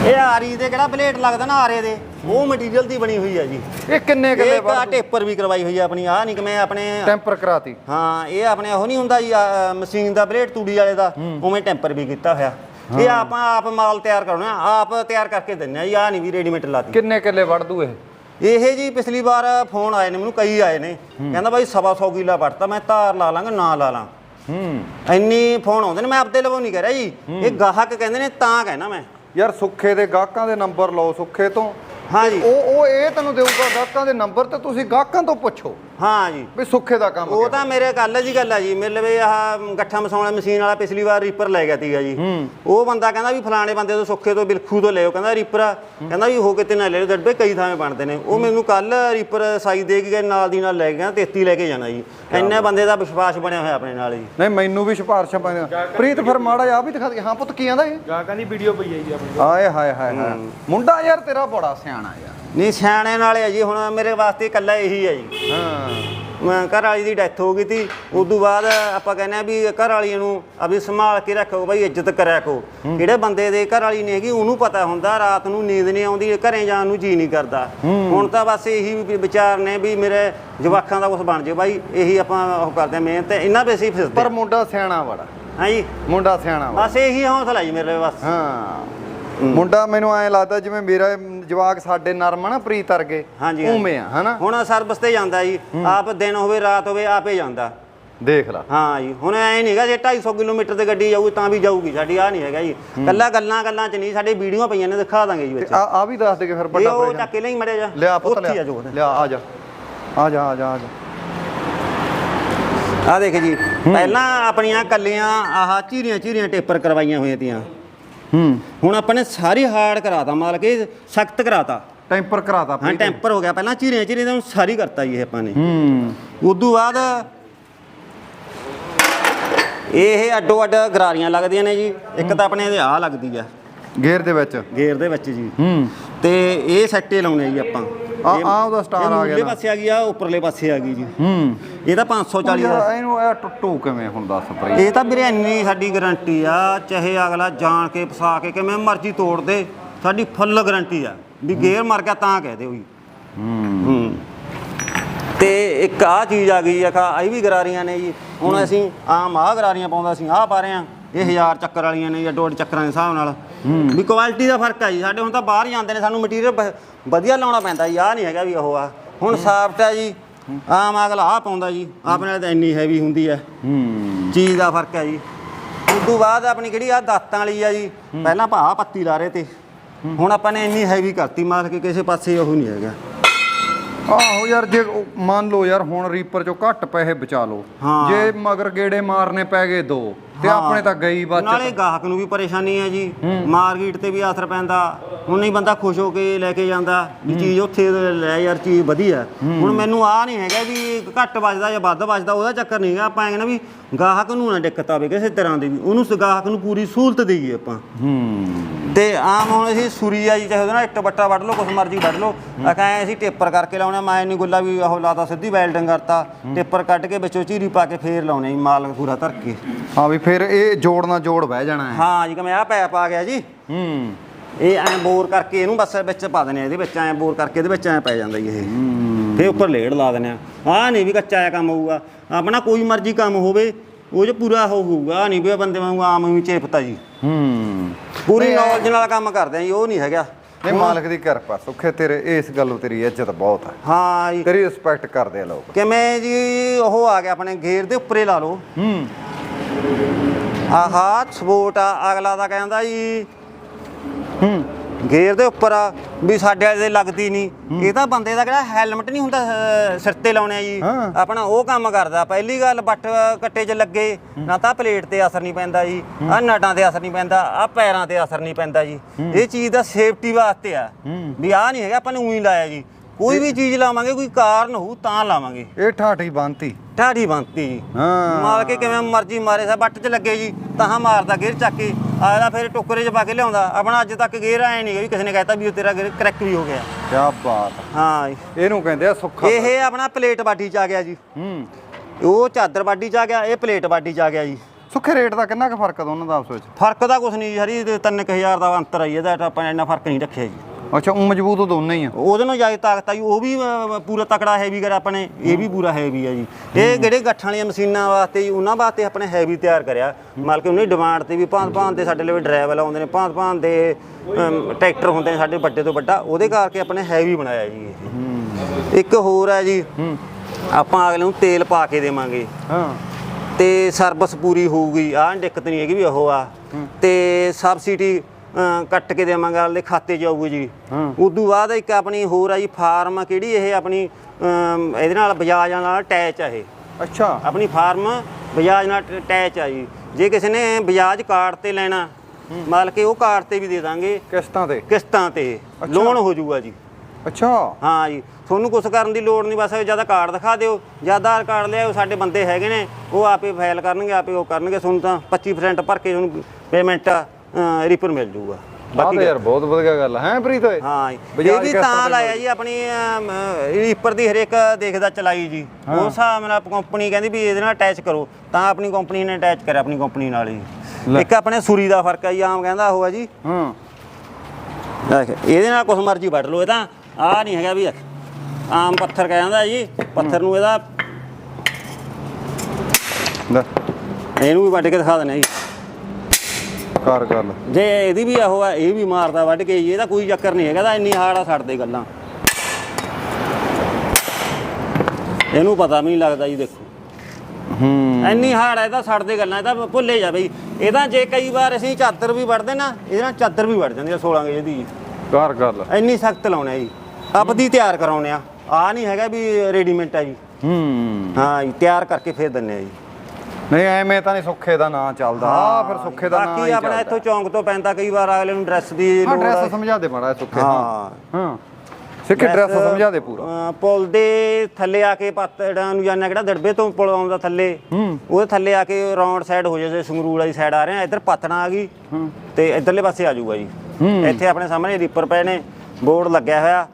ਇਹ ਆਰੀ ਦੇ ਕਿਹੜਾ ਬਲੇਡ ਲੱਗਦਾ ਨਾ ਆਰੇ ਦੇ ਉਹ ਮਟੀਰੀਅਲ ਦੀ ਬਣੀ ਹੋਈ ਆ ਜੀ। ਇਹ ਕਿੰਨੇ ਕਿੱਲੇ ਇਹ ਆ ਟੇਪਰ ਵੀ ਕਰਵਾਈ ਹੋਈ ਆ ਆਪਣੀ ਆ ਨਹੀਂ ਕਿ ਮੈਂ ਆਪਣੇ ਟੈਂਪਰ ਕਰਾਤੀ। ਹਾਂ ਇਹ ਆਪਣੇ ਉਹ ਨਹੀਂ ਹੁੰਦਾ ਜੀ ਆਹ ਮਸ਼ੀਨ ਦਾ ਬਲੇਡ ਤੂੜੀ ਵਾਲੇ ਦਾ ਉਵੇਂ ਟੈਂਪਰ ਵੀ ਕੀਤਾ ਹੋਇਆ। ਇਹ ਆਪਾਂ ਆਪ ਮਾਲ ਤਿਆਰ ਕਰਾਉਣਾ ਆਪ ਤਿਆਰ ਕਰਕੇ ਦਿੰਨੇ ਆ ਜੀ ਆ ਨਹੀਂ ਵੀ ਰੈਡੀਮੇਡ ਲਾਤੀ। ਕਿੰਨੇ ਕਿੱਲੇ ਵੜ ਦੂ ਇਹ? ਇਹ ਜੀ ਪਿਛਲੀ ਵਾਰ ਫੋਨ ਆਏ ਨੇ ਮੈਨੂੰ ਕਈ ਆਏ ਨੇ। ਕਹਿੰਦਾ ਬਾਈ ਸਵਾ ਸੌ ਕਿੱਲਾ ਵੜਤਾ ਮੈਂ ਧਾਰ ਲਾ ਲਾਂਗਾ ਨਾ ਲਾ ਲਾਂ। ਹੂੰ। ਇੰਨੀ ਫੋਨ ਆਉਂਦੇ ਨੇ ਮੈਂ ਆਪਦੇ ਲਵੋਂ ਨਹੀਂ ਕਹਿ ਰਿਹਾ ਜੀ। ਇਹ ਗਾਹਕ ਕਹਿੰਦੇ ਨੇ ਤਾਂ ਕਹਿਣਾ ਮੈਂ। ਯਾਰ ਸੁੱਖੇ ਦੇ ਗਾਹਕਾਂ ਦੇ ਨੰਬਰ ਲਓ ਸੁੱਖੇ ਤੋਂ। ਹਾਂ ਜੀ। ਉਹ ਉਹ ਇਹ ਤੈਨੂੰ ਦੇਊਗਾ ਗਾਹਕਾਂ ਦੇ ਨੰਬਰ ਤੇ ਤੁਸੀਂ ਗਾਹਕਾਂ ਤੋਂ ਪੁੱਛੋ। ਹਾਂ ਜੀ। ਵੀ ਸੁੱਖੇ ਦਾ ਕੰਮ ਉਹ। ਤਾਂ ਮੇਰੇ ਕੱਲ ਜੀ ਗੱਲ ਆ ਜੀ। ਮੇਰੇ ਲਵੇ ਆਹ ਗੱਠਾ ਮਸਾਉਣਾ ਮਸ਼ੀਨ ਵਾਲਾ ਪਿਛਲੀ ਵਾਰ ਰੀਪਰ ਲੈ ਗਿਆ ਸੀਗਾ ਜੀ। ਉਹ ਬੰਦਾ ਕਹਿੰਦਾ ਵੀ ਫਲਾਣੇ ਬੰਦੇ ਤੋਂ ਸੁੱਖੇ ਤੋਂ ਬਿਲਖੂ ਤੋਂ ਲਿਓ। ਕਹਿੰਦਾ ਰੀਪਰ ਆ। ਕਹਿੰਦਾ ਵੀ ਹੋ ਕਿਤੇ ਨਾ ਲੈ ਲਿਓ। ਡੱਬੇ ਕਈ ਥਾਵੇਂ ਬਣਦੇ ਨੇ। ਉਹ ਮੈਨੂੰ ਕੱਲ ਰੀਪਰ ਸਾਈ ਦੇ ਕੇ ਗਏ ਨਾਲ ਦੀ ਨਾਲ ਲੈ ਗਿਆ 33 ਲੈ ਕੇ ਜਾਣਾ ਜੀ। ਇੰਨੇ ਬੰਦੇ ਦਾ ਵਿਸ਼ਵਾਸ ਬਣਿਆ ਹੋਇਆ ਆਪਣੇ ਨਾਲ ਜੀ। ਨਹੀਂ ਮੈਨੂੰ ਵੀ ਸਿਫਾਰਿਸ਼ਾਂ ਪੈਂਦੀਆਂ। ਪ੍ਰੀਤ ਫਿਰ ਮਾੜਾ ਆਹ ਵੀ ਦਿਖਾ ਦੇ। ਹਾਂ ਪੁੱਤ ਕੀ ਆਂਦਾ ਇਹ? ਗਾਹਕਾਂ ਦੀ ਵੀਡੀਓ ਪਈ ਹੈ ਜੀ ਆਪਣੀ। ਆਏ ਹਾਏ ਹਾਏ ਹਾਏ। ਮੁੰਡਾ ਯਾਰ ਤੇਰਾ ਬੜਾ ਸਿਆਣਾ ਯਾਰ। ਨਹੀਂ ਸਿਆਣੇ ਨਾਲੇ ਆ ਜੀ ਹੁਣ ਮੇਰੇ ਵਾਸਤੇ ਇਕੱਲਾ ਇਹੀ ਹੈ ਜੀ। ਹਾਂ। ਮੈਂ ਘਰ ਵਾਲੀ ਦੀ ਡੈਥ ਹੋ ਗਈ ਤੀ। ਉਦੋਂ ਬਾਅਦ ਆਪਾਂ ਕਹਿੰਦੇ ਆ ਵੀ ਘਰ ਵਾਲੀ ਨੂੰ ਅਭੀ ਸੰਭਾਲ ਕੇ ਰੱਖੋ ਬਈ ਇੱਜ਼ਤ ਕਰਿਆ ਕੋ ਜਿਹੜੇ ਬੰਦੇ ਦੇ ਘਰ ਵਾਲੀ ਨਹੀਂ ਹੈਗੀ ਉਹਨੂੰ ਪਤਾ ਹੁੰਦਾ ਰਾਤ ਨੂੰ ਨੀਂਦ ਨਹੀਂ ਆਉਂਦੀ ਘਰੇ ਜਾਣ ਨੂੰ ਜੀ ਨਹੀਂ ਕਰਦਾ। ਹੁਣ ਤਾਂ ਬਸ ਇਹੀ ਵੀ ਵਿਚਾਰ ਨੇ ਵੀ ਮੇਰੇ ਜਵਾਕਾਂ ਦਾ ਕੁਝ ਬਣ ਜੇ ਬਾਈ ਇਹੀ ਆਪਾਂ ਉਹ ਕਰਦੇ ਆ ਮਿਹਨਤ ਇਹਨਾਂ ਤੇ ਅਸੀਂ ਫਿਰਦੇ ਪਰ ਮੁੰਡਾ ਸਿਆਣਾ ਬੜਾ ਹਾਂ ਜੀ? ਮੁੰਡਾ ਸਿਆਣਾ ਵਾ ਬਸ ਇਹੀ ਹੌਸਲਾ ਜੀ ਮੇਰੇ ਬਸ। ਹਾਂ। ਮੁੰਡਾ ਮੈਨੂੰ ਐਂ ਲੱਗਦਾ ਜਿਵੇਂ ਮੇਰਾ ਜਵਾਕ ਸਾਡੇ ਨਰਮ ਆ ਨਾ ਪ੍ਰੀਤ ਵਰਗੇ ਹਾਂਜੀ, ਹਾਂਜੀ। ਉਵੇਂ ਆ ਹਨਾ? ਹੁਣ ਸਰਵਿਸ ਤੇ ਜਾਂਦਾ ਜੀ। ਆਪ ਦਿਨ ਹੋਵੇ ਰਾਤ ਹੋਵੇ ਆਪੇ ਜਾਂਦਾ। ਦੇਖ ਲਾ। ਹਾਂ ਜੀ ਹੁਣ ਐ ਨਹੀਂਗਾ ਜੇ 250 ਕਿਲੋਮੀਟਰ ਤੇ ਗੱਡੀ ਜਾਊਗੀ ਤਾਂ ਵੀ ਜਾਊਗੀ ਸਾਡੀ ਆ ਨਹੀਂ ਹੈਗਾ ਜੀ। ਕੱਲਾ ਗੱਲਾਂ ਗੱਲਾਂ ਚ ਨਹੀਂ ਸਾਡੇ ਵੀਡੀਓ ਪਈਆਂ ਨੇ ਦਿਖਾ ਦਾਂਗੇ ਜੀ ਵਿੱਚ। ਆ ਆ ਵੀ ਦੱਸ ਦੇ ਕੇ ਫਿਰ ਇਹ ਵੱਡਾ ਉਹ operation। ਚੱਕ ਲਈ ਮੜਿਆ ਜਾ ਲਿਆ ਪੁੱਤ ਉੱਥੇ ਆ ਲਿਆ ਆ ਜਾ। ਆ ਜਾ ਆ ਜਾ ਆ ਜਾ। ਆ ਦੇਖ ਜੀ ਪਹਿਲਾਂ ਆਪਣੀਆਂ ਕੱਲੀਆਂ ਆਹ ਚੀਰੀਆਂ ਚੀਰੀਆਂ ਟੇਪਰ ਕਰਵਾਈਆਂ ਹੋਈਆਂ ਤੀਆਂ। ਹੂੰ। ਹੁਣ ਆਪਾਂ ਨੇ ਸਾਰੀ ਹਾਰਡ ਕਰਾਤਾ ਮਾਲ ਕੇ ਸਖਤ ਕਰਾਤਾ। ਟੈਂਪਰ ਕਰਾਤਾ ਹਾਂ ਟੈਂਪਰ ਹੋ ਗਿਆ। ਪਹਿਲਾਂ ਚੀਰੀਆਂ ਚੀਰੀਆਂ ਤਾਂ ਸਾਰੀ ਕਰਤਾ ਜੀ ਇਹ ਆਪਾਂ ਨੇ। ਹੂੰ। ਉਦੋਂ ਬਾਅਦ ਇਹ ਅੱਡੋ ਅੱਡ ਗਰਾਰੀਆਂ ਲੱਗਦੀਆਂ ਨੇ ਜੀ। ਇੱਕ ਤਾਂ ਆਪਣੇ ਆ ਲੱਗਦੀ ਆ। ਗੇਅਰ ਦੇ ਵਿੱਚ। ਗੇਅਰ ਦੇ ਵਿੱਚ ਜੀ। ਹੂੰ। ਤੇ ਇਹ ਸੈੱਟੇ ਲਾਉਣੇ ਜੀ ਆਪਾਂ। ਆ ਇਹ- ਆ ਉਹਦਾ ਸਟਾਰ ਇਹ ਆ ਗਿਆ ਨਾ। ਪਾਸੇ ਆ ਗਈ ਆ ਉੱਪਰਲੇ ਪਾਸੇ ਆ ਗਈ ਜੀ। ਹੂੰ। ਇਹ ਤਾਂ 540 ਦਾ ਇਹਨੂੰ ਇਹ ਟੁੱਟੂ ਕਿਵੇਂ ਹੁੰਦਾ ਸਪਰੇ ਇਹ ਤਾਂ ਵੀਰੇ ਇੰਨੀ ਸਾਡੀ ਗਾਰੰਟੀ ਆ ਚਾਹੇ ਅਗਲਾ ਜਾਣ ਕੇ ਫਸਾ ਕੇ ਕਿਵੇਂ ਮਰਜ਼ੀ ਤੋੜ ਦੇ ਸਾਡੀ ਫੁੱਲ ਗਾਰੰਟੀ ਆ। ਵੀ ਗੇਅਰ ਮਰ ਗਿਆ ਤਾਂ ਕਹਿ ਦਿਓ ਜੀ। ਹੂੰ। ਤੇ ਇੱਕ ਆ ਚੀਜ਼ ਆ ਗਈ ਆ ਕਾ ਇਹ ਵੀ ਗਰਾਰੀਆਂ ਨੇ ਜੀ। ਹੁਣ ਅਸੀਂ ਆਮ ਆਹ ਗਰਾਰੀਆਂ ਪਾਉਂਦਾ ਸੀ ਆਹ ਪਾ ਰਹੇ ਆ ਇਹ ਹਜ਼ਾਰ ਚੱਕਰ ਵਾਲੀਆਂ ਨੇ ਜਾਂ ਡੋਡ ਚੱਕਰਾਂ ਦੇ ਹਿਸਾਬ ਨਾਲ। ਵੀ ਕੁਆਲਿਟੀ ਦਾ ਫ਼ਰਕ ਆ ਜੀ। ਸਾਡੇ ਹੁਣ ਤਾਂ ਬਾਹਰ ਜਾਂਦੇ ਨੇ ਸਾਨੂੰ ਮਟੀਰੀਅਲ ਵਧੀਆ ਲਾਉਣਾ ਪੈਂਦਾ ਜੀ। ਆਹ ਨਹੀਂ ਹੈਗਾ ਵੀ ਉਹ ਆ। ਹੁਣ ਸਾਫਟ ਆ ਜੀ ਆਮ ਅਗਲਾ ਆਹ ਪਾਉਂਦਾ ਜੀ। ਆਪਣੇ ਨਾਲ ਤਾਂ ਇੰਨੀ ਹੈਵੀ ਹੁੰਦੀ ਆ ਹੂੰ। ਚੀਜ਼ ਦਾ ਫ਼ਰਕ ਹੈ ਜੀ। ਉਸ ਤੋਂ ਬਾਅਦ ਆਪਣੀ ਕਿਹੜੀ ਆ ਦਾਤਾਂ ਵਾਲੀ ਆ ਜੀ ਪਹਿਲਾਂ ਭਾ ਪੱਤੀ ਲਾ ਰਹੇ ਤੇ। ਹੁਣ ਆਪਾਂ ਨੇ ਇੰਨੀ ਹੈਵੀ ਕਰਤੀ ਮਾਰ ਕੇ ਕਿਸੇ ਪਾਸੇ ਉਹ ਨਹੀਂ ਹੈਗਾ। ਆਹੋ ਯਾਰ ਜੇ ਮੰਨ ਲਓ ਯਾਰ ਹੁਣ ਰੀਪਰ ਚੋਂ ਘੱਟ ਪੈਸੇ ਬਚਾ ਲਓ। ਹਾਂ। ਜੇ ਮਗਰ ਗੇੜੇ ਮਾਰਨੇ ਪੈ ਗਏ ਦੋ ਤੇ ਹਾਂ। ਆਪਣੇ ਤਾਂ ਗਈ ਬਚਤ ਨਾਲੇ ਗਾਹਕ ਨੂੰ ਵੀ ਪਰੇਸ਼ਾਨੀ ਹੈ ਜੀ। ਮਾਰਕੀਟ ਤੇ ਵੀ ਅਸਰ ਪੈਂਦਾ। ਹੁਣ ਨਹੀਂ ਬੰਦਾ ਖੁਸ਼ ਹੋ ਕੇ ਲੈ ਕੇ ਜਾਂਦਾ। ਵੀ ਚੀਜ਼ ਉੱਥੇ ਲੈ ਯਾਰ ਚੀਜ਼ ਵਧੀਆ। ਹੁਣ ਮੈਨੂੰ ਆ ਨਹੀਂ ਹੈਗਾ ਵੀ ਘੱਟ ਵੱਜਦਾ ਜਾਂ ਵੱਧ ਵੱਜਦਾ ਉਹਦਾ ਚੱਕਰ ਨਹੀਂ ਹੈਗਾ। ਆਪਾਂ ਕਹਿੰਦੇ ਵੀ ਗਾਹਕ ਨੂੰ ਨਾ ਦਿੱਕਤ ਆਵੇ ਕਿਸੇ ਤਰ੍ਹਾਂ ਦੀ ਵੀ। ਉਹਨੂੰ ਸ- ਗਾਹਕ ਨੂੰ ਪੂਰੀ ਸਹੂਲਤ ਦੇਈਏ ਆਪਾਂ। ਹੂੰ। ਤੇ ਆਮ ਹੁਣ ਅਸੀਂ ਸੁਰੀ ਆ ਜੀ ਚਾਹੇ ਉਹਦੇ ਨਾਲ ਇੱਟ ਬੱਟਾ ਵੱਢ ਲਓ ਕੁਛ ਮਰਜ਼ੀ ਵੱਢ ਲਓ। ਆ ਕਹੇ ਅਸੀਂ ਟੇਪਰ ਕਰਕੇ ਲਾਉਣਾ ਮੈਂ ਨਹੀਂ ਗੁੱਲਾ ਵੀ ਉਹ ਲਾਤਾ ਸਿੱਧੀ ਵੈਲਡਿੰਗ ਕਰਤਾ। ਟੇਪਰ ਕੱਢ ਕੇ ਵਿੱਚੋਂ ਚੀਰੀ ਪਾ ਕੇ ਫੇਰ ਲਾਉਣੇ ਜੀ ਮਾਲ ਪੂਰਾ ਧਰ ਕੇ। ਹਾਂ ਵੀ ਫਿਰ ਇਹ ਜੋੜ ਨਾਲ ਜੋੜ ਬਹਿ ਜਾਣਾ ਹੈ। ਹਾਂ ਜੀ ਕਿਵੇਂ ਆ ਪੈਪ ਆ ਗਿਆ ਜੀ। ਹੂੰ। ਇਹ ਐ ਬੋਰ ਕਰਕੇ ਇਹਨੂੰ ਬਸ ਵਿੱਚ ਪਾ ਦਿੰਦੇ ਆ ਇਹਦੇ ਵਿੱਚ ਐ ਬੋਰ ਕਰਕੇ ਇਹਦੇ ਵਿੱਚ ਐ ਪੈ ਜਾਂਦਾ ਜੀ ਇਹ। ਫੇਰ ਉੱਪਰ ਲੇੜ ਲਾ ਦਿੰਦੇ ਆ। ਆ ਨਹੀਂ ਵੀ ਕੱਚਾ ਆ ਕੰਮ ਹੋਊਗਾ। ਆਪਣਾ ਕੋਈ ਮਰਜ਼ੀ ਕੰਮ ਹੋਵੇ ਉਹ ਚ ਪੂਰਾ ਹੋ ਹੋਊਗਾ ਨਹੀਂ ਵੀ ਬੰਦੇ ਵਾਂਗੂ ਆਮ ਹੀ ਚੇਪਤਾ ਜੀ। ਹੂੰ। ਪੂਰੀ ਨੌਲੇਜ ਨਾਲ ਕੰਮ ਕਰਦੇ ਆ ਜੀ ਉਹ ਨਹੀਂ ਹੈਗਾ। ਇਹ ਮਾਲਕ ਦੀ ਕਿਰਪਾ ਸੁੱਖੇ ਤੇਰੇ ਇਸ ਗੱਲੋਂ ਤੇਰੀ ਇੱਜ਼ਤ ਬਹੁਤ ਹੈ ਹਾਂ ਜੀ। ਤੇਰੀ ਰਿਸਪੈਕਟ ਕਰਦੇ ਆ ਲੋਕ। ਕਿਵੇਂ ਜੀ ਉਹ ਆ ਗਿਆ ਆਪਣੇ ਘੇਰ ਦੇ ਉੱਪਰੇ ਲਾ ਲਓ। ਹੂੰ। ਆਹਾ ਸਪੋਰਟ ਆ ਅਗਲਾ ਦਾ ਕਹਿੰਦਾ ਜੀ ਹੂੰ। ਗੇਅਰ ਦੇ ਉੱਪਰ ਆ। ਵੀ ਸਾਡੇ ਦੇ ਲੱਗਦੀ ਨਹੀਂ। ਇਹ ਤਾਂ ਬੰਦੇ ਦਾ ਕਿਹੜਾ ਹੈਲਮਟ ਨਹੀਂ ਹੁੰਦਾ ਅਹ, ਸਿਰ ਤੇ ਲਾਉਣੇ ਆ ਜੀ। ਹਾਂ। ਆਪਣਾ ਉਹ ਕੰਮ ਕਰਦਾ ਪਹਿਲੀ ਗੱਲ ਬੱਟ ਕੱਟੇ 'ਚ ਲੱਗੇ ਨਾ ਤਾਂ ਪਲੇਟ ਤੇ ਅਸਰ ਨਹੀਂ ਪੈਂਦਾ ਜੀ ਆ ਨਟਾਂ ਤੇ ਅਸਰ ਨਹੀਂ ਪੈਂਦਾ ਆ ਪੈਰਾਂ ਤੇ ਅਸਰ ਨਹੀਂ ਪੈਂਦਾ ਜੀ। ਇਹ ਚੀਜ਼ ਦਾ ਸੇਫਟੀ ਵਾਸਤੇ ਆ। ਵੀ ਆ ਨਹੀਂ ਹੈਗਾ ਆਪਾਂ ਨੇ ਉਹੀ ਲਾਇਆ ਜੀ। ਕੋਈ ਵੀ ਚੀਜ਼ ਲਾਵਾਂਗੇ ਕੋਈ ਕਾਰਨ ਹੋਊ ਤਾਂ ਲਾਵਾਂਗੇ। ਇਹ ਠਾਠੀ ਬੰਤੀ ਢਾਡੀ ਬੰਤੀ ਜੀ। ਹਾਂ। ਮਾਰ ਕੇ ਕਿਵੇਂ ਮਰਜ਼ੀ ਮਾਰੇ ਸਾ ਬੱਟ 'ਚ ਲੱਗੇ ਜੀ ਤਾਂ ਮਾਰਦਾ ਗੇਰ ਚੱਕ ਕੇ। ਆਇਆ ਫਿਰ ਟੋਕਰੇ 'ਚ ਪਾ ਕੇ ਲਿਆਉਂਦਾ। ਆਪਣਾ ਅੱਜ ਤੱਕ ਗੇਰ ਆਏ ਨਹੀਂ ਵੀ ਕਿਸੇ ਨੇ ਕਹਿਤਾ ਵੀ ਉਹ ਤੇਰਾ ਗੇਰ ਕਰੈਕਟ ਵੀ ਹੋ ਗਿਆ। ਕੀ ਬਾਤ ਹੈ। ਇਹਨੂੰ ਕਹਿੰਦੇ ਆ ਸੁੱਖਾ ਇਹ ਆਪਣਾ ਪਲੇਟ ਬਾਡੀ 'ਚ ਆ ਗਿਆ ਜੀ। ਹੂੰ। ਉਹ ਚਾਦਰ ਬਾਡੀ 'ਚ ਆ ਗਿਆ ਇਹ ਪਲੇਟ ਬਾਡੀ 'ਚ ਆ ਗਿਆ ਜੀ। ਸੁੱਖੇ ਰੇਟ ਦਾ ਕਿੰਨਾ ਕੁ ਫ਼ਰਕ ਆ ਦੋਨਾਂ ਦਾ ਆਪਸ ਵਿੱਚ? ਫ਼ਰਕ ਤਾਂ ਕੁਛ ਨਹੀਂ ਜੀ ਹਰੀ 3000 ਦਾ ਅੰਤਰ ਆਈ ਇਹਦਾ ਆਪਾਂ ਇੰਨਾ ਫ਼ਰਕ ਨਹੀਂ ਰੱਖਿਆ ਜੀ। ਅੱਛਾ ਉਹ ਮਜ਼ਬੂਤ ਉਹ ਦੋਨੇ ਹੀ ਆ। ਉਹਦੇ ਨਾਲ ਜਾਇ ਤਾਕਤ ਆ ਜੀ ਉਹ ਵੀ ਪੂਰਾ ਤਕੜਾ ਹੈਵੀ ਕਰ ਆਪਣੇ ਇਹ ਵੀ ਪੂਰਾ ਹੈਵੀ ਆ ਜੀ। ਇਹ ਜਿਹੜੇ ਗੱਠਾਂ ਵਾਲੀਆਂ ਮਸ਼ੀਨਾਂ ਵਾਸਤੇ ਜੀ ਉਹਨਾਂ ਵਾਸਤੇ ਆਪਣੇ ਹੈਵੀ ਤਿਆਰ ਕਰਿਆ। ਮਾਲਕ ਉਹਨੇ ਡਿਮਾਂਡ ਤੇ ਵੀ ਭਾਂਤ ਭਾਂਤ ਦੇ ਸਾਡੇ ਲਈ ਡਰਾਈਵਰ ਆਉਂਦੇ ਨੇ ਭਾਂਤ ਭਾਂਤ ਦੇ ਅਮ, ਟਰੈਕਟਰ ਹੁੰਦੇ ਨੇ ਸਾਡੇ ਵੱਡੇ ਤੋਂ ਵੱਡਾ ਉਹਦੇ ਕਰਕੇ ਆਪਣੇ ਹੈਵੀ ਬਣਾਇਆ ਜੀ ਇਹ। ਇੱਕ ਹੋਰ ਹੈ ਜੀ ਆਪਾਂ ਅਗਲੇ ਨੂੰ ਤੇਲ ਪਾ ਕੇ ਦੇਵਾਂਗੇ। ਹਾਂ। ਤੇ ਸਰਵਿਸ ਪੂਰੀ ਹੋਊਗੀ ਆਹ ਦਿੱਕਤ ਨਹੀਂ ਹੈਗੀ ਵੀ ਉਹ ਆ। ਤੇ ਸਬਸਿਡੀ ਕੱਟ ਕੇ ਦੇਵਾਂਗੇ ਵਾਲੇ ਖਾਤੇ 'ਚ ਆਊਗੀ ਜੀ। ਉਦੋਂ ਬਾਅਦ ਇੱਕ ਆਪਣੀ ਹੋਰ ਆ ਜੀ ਫਾਰਮ ਕਿਹੜੀ ਇਹ ਆਪਣੀ ਇਹਦੇ ਨਾਲ ਬਜਾਜ ਨਾਲ ਅਟੈਚ ਆ ਇਹ। ਅੱਛਾ। ਆਪਣੀ ਫਾਰਮ ਬਜਾਜ ਨਾਲ ਅਟੈਚ ਆ ਜੀ। ਜੇ ਕਿਸੇ ਨੇ ਬਜਾਜ ਕਾਰਡ ਤੇ ਲੈਣਾ ਮਤਲਬ ਕਿ ਉਹ ਕਾਰਡ ਤੇ ਵੀ ਦੇ ਦਾਂਗੇ। ਕਿਸ਼ਤਾਂ ਤੇ? ਕਿਸ਼ਤਾਂ ਤੇ। ਲੋਨ ਹੋ ਜਾਊਗਾ ਜੀ। ਅੱਛਾ। ਹਾਂ ਜੀ। ਤੁਹਾਨੂੰ ਕੁਝ ਕਰਨ ਦੀ ਲੋੜ ਨਹੀਂ ਬਸ ਜ਼ਿਆਦਾ ਕਾਰਡ ਦਿਖਾ ਦਿਓ। ਜਾਂ ਆਧਾਰ ਕਾਰਡ ਲਿਆਓ ਸਾਡੇ ਬੰਦੇ ਹੈਗੇ ਨੇ ਉਹ ਆਪੇ ਫਾਈਲ ਕਰਨਗੇ ਆਪੇ ਉਹ ਕਰਨਗੇ। ਤੁਹਾਨੂੰ ਤਾਂ 25% ਭਰ ਕੇ ਤੁਹਾਨੂੰ ਪੇਮੈਂਟ ਰਿਪਰ ਮਿਲ ਆਹ ਤਾਂ ਯਾਰ ਬਹੁਤ ਵਧੀਆ ਗੱਲ ਹੈ ਹੈਂ ਪ੍ਰੀਤ ਓਏ? ਹਾਂ ਜੀ ਇਹ ਵੀ ਤਾਂ ਲਾਇਆ ਜੀ ਆਪਣੀ ਰਿਪਰ ਦੀ ਹਰੇਕ ਦੇਖਦਾ ਚਲਾਈ ਜੀ। ਉਸ ਹਿਸਾਬ ਨਾਲ ਕੰਪਨੀ ਕਹਿੰਦੀ ਵੀ ਇਹਦੇ ਨਾਲ ਅਟੈਚ ਕਰੋ ਤਾਂ ਆਪਣੀ ਕੰਪਨੀ ਨੇ ਅਟੈਚ ਕਰਿਆ ਆਪਣੀ ਕੰਪਨੀ ਨਾਲ ਹੀ। ਇੱਕ ਆਪਣੇ ਸੂਰੀ ਦਾ ਫ਼ਰਕ ਹੈ ਜੀ ਆਮ ਕਹਿੰਦਾ ਉਹ ਹੈ ਜੀ। ਹਾਂ। ਦੇਖ, ਇਹਦੇ ਨਾਲ ਕੁਛ ਮਰਜ਼ੀ ਵੱਢ ਲਓ ਇਹ ਤਾਂ ਆ ਨਹੀਂ ਹੈਗਾ ਵੀ ਆਮ ਪੱਥਰ ਕਹਿੰਦਾ ਜੀ ਪੱਥਰ ਨੂੰ ਇਹਦਾ ਇਹਨੂੰ ਵੀ ਵੱਢ ਕੇ ਦਿਖਾ ਦਿੰਦੇ ਜੀ। ਕਰ ਗੱਲ ਜੇ ਇਹਦੀ ਵੀ ਉਹ ਆ ਇਹ ਵੀ ਮਾਰਦਾ ਵੱਢ ਕੇ ਇਹਦਾ ਕੋਈ ਚੱਕਰ ਨਹੀਂ ਹੈਗਾ ਤਾਂ ਇੰਨੀ ਹਾਰਡ ਆ ਛੱਡਦੇ ਗੱਲਾਂ। ਇਹਨੂੰ ਪਤਾ ਵੀ ਨਹੀਂ ਲੱਗਦਾ ਜੀ ਦੇਖੋ। ਹੂੰ। ਇੰਨੀ ਹਾਰਡ ਹੈ ਤਾਂ ਛੱਡਦੇ ਗੱਲਾਂ ਇਹ ਤਾਂ ਭੁੱਲੇ ਜਾ ਬਈ। ਇਹਦਾ ਜੇ ਕਈ ਵਾਰ ਅਸੀਂ ਚਾਦਰ ਵੀ ਵੜਦੇ ਨਾ ਇਹਦੇ ਨਾਲ ਚਾਦਰ ਵੀ ਵੜ ਜਾਂਦੀ ਆ 16 ਗੇਜ ਦੀ। ਕਰ ਗੱਲ ਇੰਨੀ ਸਖਤ ਲਾਉਣੇ ਜੀ। ਆਪਦੀ ਤਿਆਰ ਕਰਾਉਣੇ ਆ। ਆ ਨਹੀਂ ਹੈਗਾ ਵੀ ਰੈਡੀਮੇਡ ਆ ਜੀ। ਹੂੰ। ਹਾਂ ਜੀ ਤਿਆਰ ਕਰਕੇ ਫੇਰ ਦਿੰਨੇ ਆ ਜੀ। ਨਹੀਂ ਐਵੇਂ ਤਾਂ ਨਹੀਂ ਸੁੱਖੇ ਦਾ ਨਾਂ ਚੱਲਦਾ। ਆ ਫਿਰ ਸੁੱਖੇ ਦਾ ਨਾਂ ਬਾਕੀ ਹੀ ਆਪਣਾ ਇੱਥੋਂ ਚੌਂਕ ਤੋਂ ਪੈਂਦਾ ਕਈ ਵਾਰ ਅਗਲੇ ਨੂੰ ਡਰੈਸ ਦੀ ਹਾਂ ਲੋੜ। ਡਰੈਸ ਸਮਝਾ ਦੇ ਮਾੜਾ ਸੁੱਖੇ ਹਾਂ। ਹਾਂ। ਸਿੱਖੇ ਡਰੈਸ ਸਮਝਾ ਦੇ ਪੂਰਾ। ਪੁਲ ਦੇ ਥੱਲੇ ਆ ਕੇ ਪੱਤੜਾਂ ਨੂੰ ਜਾਣਾ ਕਿਹੜਾ ਦੜਬੇ ਤੋਂ ਪੁਲ ਆਉਂਦਾ ਥੱਲੇ। ਉਹਦੇ ਥੱਲੇ ਆ ਕੇ ਰੌਂਡ ਸਾਈਡ ਹੋ ਜਾਏ ਸੰਗਰੂਰ ਵਾਲੀ ਸਾਈਡ ਆ ਰਹੇ ਆ ਇੱਧਰ ਪਤਣਾ ਆ ਗਈ। ਤੇ ਇੱਧਰਲੇ ਪਾਸੇ ਆ ਜਾਊਗਾ ਜੀ। ਇੱਥੇ ਆਪਣੇ ਸਾਹਮਣੇ ਰੀਪਰ ਪਏ ਨੇ ਬੋਰਡ ਲੱਗਿਆ ਹੋਇਆ।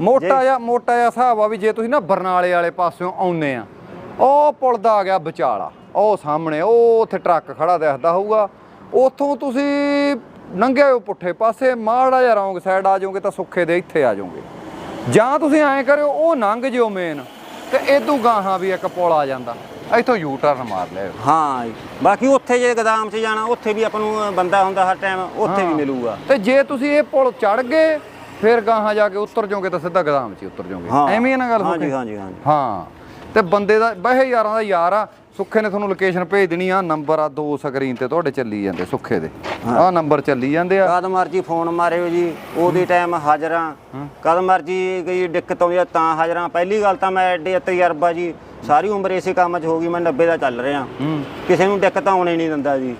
ਮੋਟਾ ਜਿਹਾ ਮੋਟਾ ਜਿਹਾ ਹਿਸਾਬ ਆ ਵੀ ਜੇ ਤੁਸੀਂ ਨਾ ਬਰਨਾਲੇ ਵਾਲੇ ਪਾਸਿਓਂ ਆਉਨੇ ਆ ਉਹ ਪੁਲ ਦਾ ਆ ਗਿਆ ਵਿਚਾਲਾ। ਉਹ ਸਾਹਮਣੇ ਉਹ ਉੱਥੇ ਟਰੱਕ ਖੜਾ ਦਿਖਦਾ ਹੋਊਗਾ। ਉੱਥੋਂ ਤੁਸੀਂ ਲੰਘਿਆ ਹੋ ਪੁੱਠੇ ਪਾਸੇ ਮਾੜਾ ਜਿਹਾ ਰੌਂਗ ਸਾਈਡ ਆ ਜਾਓਗੇ ਤਾਂ ਸੁੱਖੇ ਦੇ ਇੱਥੇ ਆ ਜਾਓਗੇ। ਜਾਂ ਤੁਸੀਂ ਐਂ ਕਰਿਓ ਉਹ ਲੰਘ ਜਿਓ ਮੇਨ ਤੇ ਇਦੋਂ ਗਾਹਾਂ ਵੀ ਇੱਕ ਪੁਲ ਆ ਜਾਂਦਾ। ਇੱਥੋਂ ਯੂ ਟਰਨ ਮਾਰ ਲਿਓ ਹਾਂ ਬਾਕੀ ਉੱਥੇ ਜੇ ਗਦਾਮ 'ਚ ਜਾਣਾ ਉੱਥੇ ਵੀ ਆਪਾਂ ਨੂੰ ਬੰਦਾ ਹੁੰਦਾ ਹਰ ਟਾਈਮ ਉੱਥੇ ਵੀ ਮਿਲੂਗਾ। ਤੇ ਜੇ ਤੁਸੀਂ ਇਹ ਪੁਲ ਚੜ ਗਏ ਫਿਰ ਗਾਹਾਂ ਜਾ ਕੇ ਉਤਰ ਜਾਓਗੇ ਤਾਂ ਸਿੱਧਾ ਗਦਾਮ 'ਚ ਹੀ ਉਤਰ ਜਾਓਗੇ। ਹਾਂ। ਐਵੇਂ ਹੀ ਨਾ ਗੱਲ ਹਾਂਜੀ ਹਾਂਜੀ ਹਾਂ ਤੇ ਬੰਦੇ ਦਾ ਬਹਿ ਯਾਰਾਂ ਦਾ ਯਾਰ ਆ ਸੁੱਖੇ ਨੇ ਤੁਹਾਨੂੰ ਲੋਕੇਸ਼ਨ ਭੇਜ ਦੇਣੀ ਆ ਨੰਬਰ ਆ ਦੋ ਸਕਰੀਨ ਤੇ ਤੁਹਾਡੇ ਚੱਲੀ ਜਾਂਦੇ ਸੁੱਖੇ ਦੇ। ਆ ਨੰਬਰ ਚੱਲੀ ਜਾਂਦੇ ਆ। ਕਦ ਮਰਜ਼ੀ ਫੋਨ ਮਾਰਿਓ ਜੀ ਉਹਦੀ ਟਾਈਮ ਹਾਜ਼ਰਾਂ ਕਦ ਮਰਜ਼ੀ ਕੋਈ ਦਿੱਕਤ ਆਉਂਦੀ ਆ ਤਾਂ ਹਾਜ਼ਰਾਂ ਪਹਿਲੀ ਗੱਲ ਤਾਂ ਮੈਂ ਐਡੇ ਤਜਰਬਾ ਜੀ ਸਾਰੀ ਉਮਰ ਇਸੇ ਕੰਮ 'ਚ ਹੋ ਗਈ ਮੈਂ 90 ਦਾ ਚੱਲ ਰਿਹਾ। ਕਿਸੇ ਨੂੰ ਦਿੱਕਤ ਆਉਣੇ ਨਹੀਂ ਦਿੰਦਾ ਜੀ।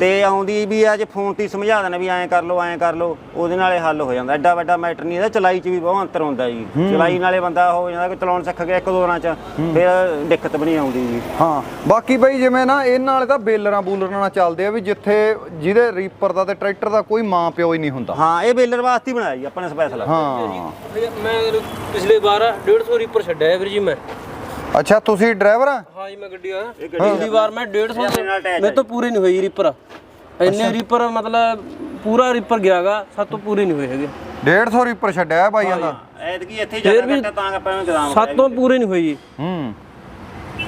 ਤੇ ਆਉਂਦੀ ਵੀ ਅੱਜ ਫੋਨ ਤੇ ਸਮਝਾ ਦੇਣਾ ਵੀ ਐਂ ਕਰ ਲਓ ਐਂ ਕਰ ਲਓ ਉਹਦੇ ਨਾਲੇ ਹੱਲ ਹੋ ਜਾਂਦਾ। ਐਡਾ ਵੱਡਾ ਮੈਟਰ ਨਹੀਂ ਇਹਦਾ ਚਲਾਈ 'ਚ ਵੀ ਬਹੁਤ ਅੰਤਰ ਹੁੰਦਾ ਜੀ। ਚਲਾਈ ਨਾਲੇ ਬੰਦਾ ਹੋ ਜਾਂਦਾ ਕਿ ਚਲਾਉਣ ਸਿੱਖ ਗਿਆ ਇੱਕ ਦੋ ਦਿਨਾਂ 'ਚ ਫਿਰ ਦਿੱਕਤ ਵੀ ਨਹੀਂ ਆਉਂਦੀ ਜੀ। ਹਾਂ। ਬਾਕੀ ਬਈ ਜਿਵੇਂ ਨਾ ਇਹਨਾਂ ਵਾਲੇ ਤਾਂ ਬੇਲਰਾਂ ਬੂਲਰਾਂ ਨਾਲ ਚੱਲਦੇ ਆ ਵੀ ਜਿੱਥੇ ਜਿਹਦੇ ਰੀਪਰ ਦਾ ਤੇ ਟਰੈਕਟਰ ਦਾ ਕੋਈ ਮਾਂ ਪਿਓ ਹੀ ਨਹੀਂ ਹੁੰਦਾ। ਹਾਂ ਇਹ ਬੇਲਰ ਵਾਸਤੇ ਹੀ ਬਣਾਇਆ ਜੀ ਆਪਾਂ ਨੇ ਸਪੈਸ਼ਲ ਹਾਂ। ਮੈਂ ਪਿਛਲੇ ਵਾਰ 150 ਰੀਪਰ ਛੱਡਿਆ ਹੈ ਵੀਰ ਜੀ ਮੈਂ। ਅੱਛਾ ਤੁਸੀਂ ਡਰਾਈਵਰ ਆ? ਹਾਂ ਜੀ ਮੈਂ ਗੱਡੀ ਆ। ਪਿਛਲੀ ਵਾਰ ਮੈਂ 150 ਨਾਲ attach ਮੇਰੇ ਤੋਂ ਪੂਰੀ ਨਹੀਂ ਹੋਈ ਰੀਪਰ ਇੰਨੇ ਰੀਪਰ ਮਤਲਬ ਪੂਰਾ ਰੀਪਰ ਗਿਆਗਾ ਸਭ ਤੋਂ ਪੂਰੀ ਨਹੀਂ ਹੋਏ ਹੈਗੇ। 150 ਰੀਪਰ ਛੱਡਿਆ ਬਾਈਆਂ ਦਾ ਐਤਕੀ ਇੱਥੇ ਜ਼ਿਆਦਾ ਘੱਟਾ ਤਾਂ ਆਪਾਂ ਨੂੰ ਗਦਾਮ ਸਭ ਤੋਂ ਪੂਰੀ ਨਹੀਂ ਹੋਈ ਜੀ। ਹੂੰ।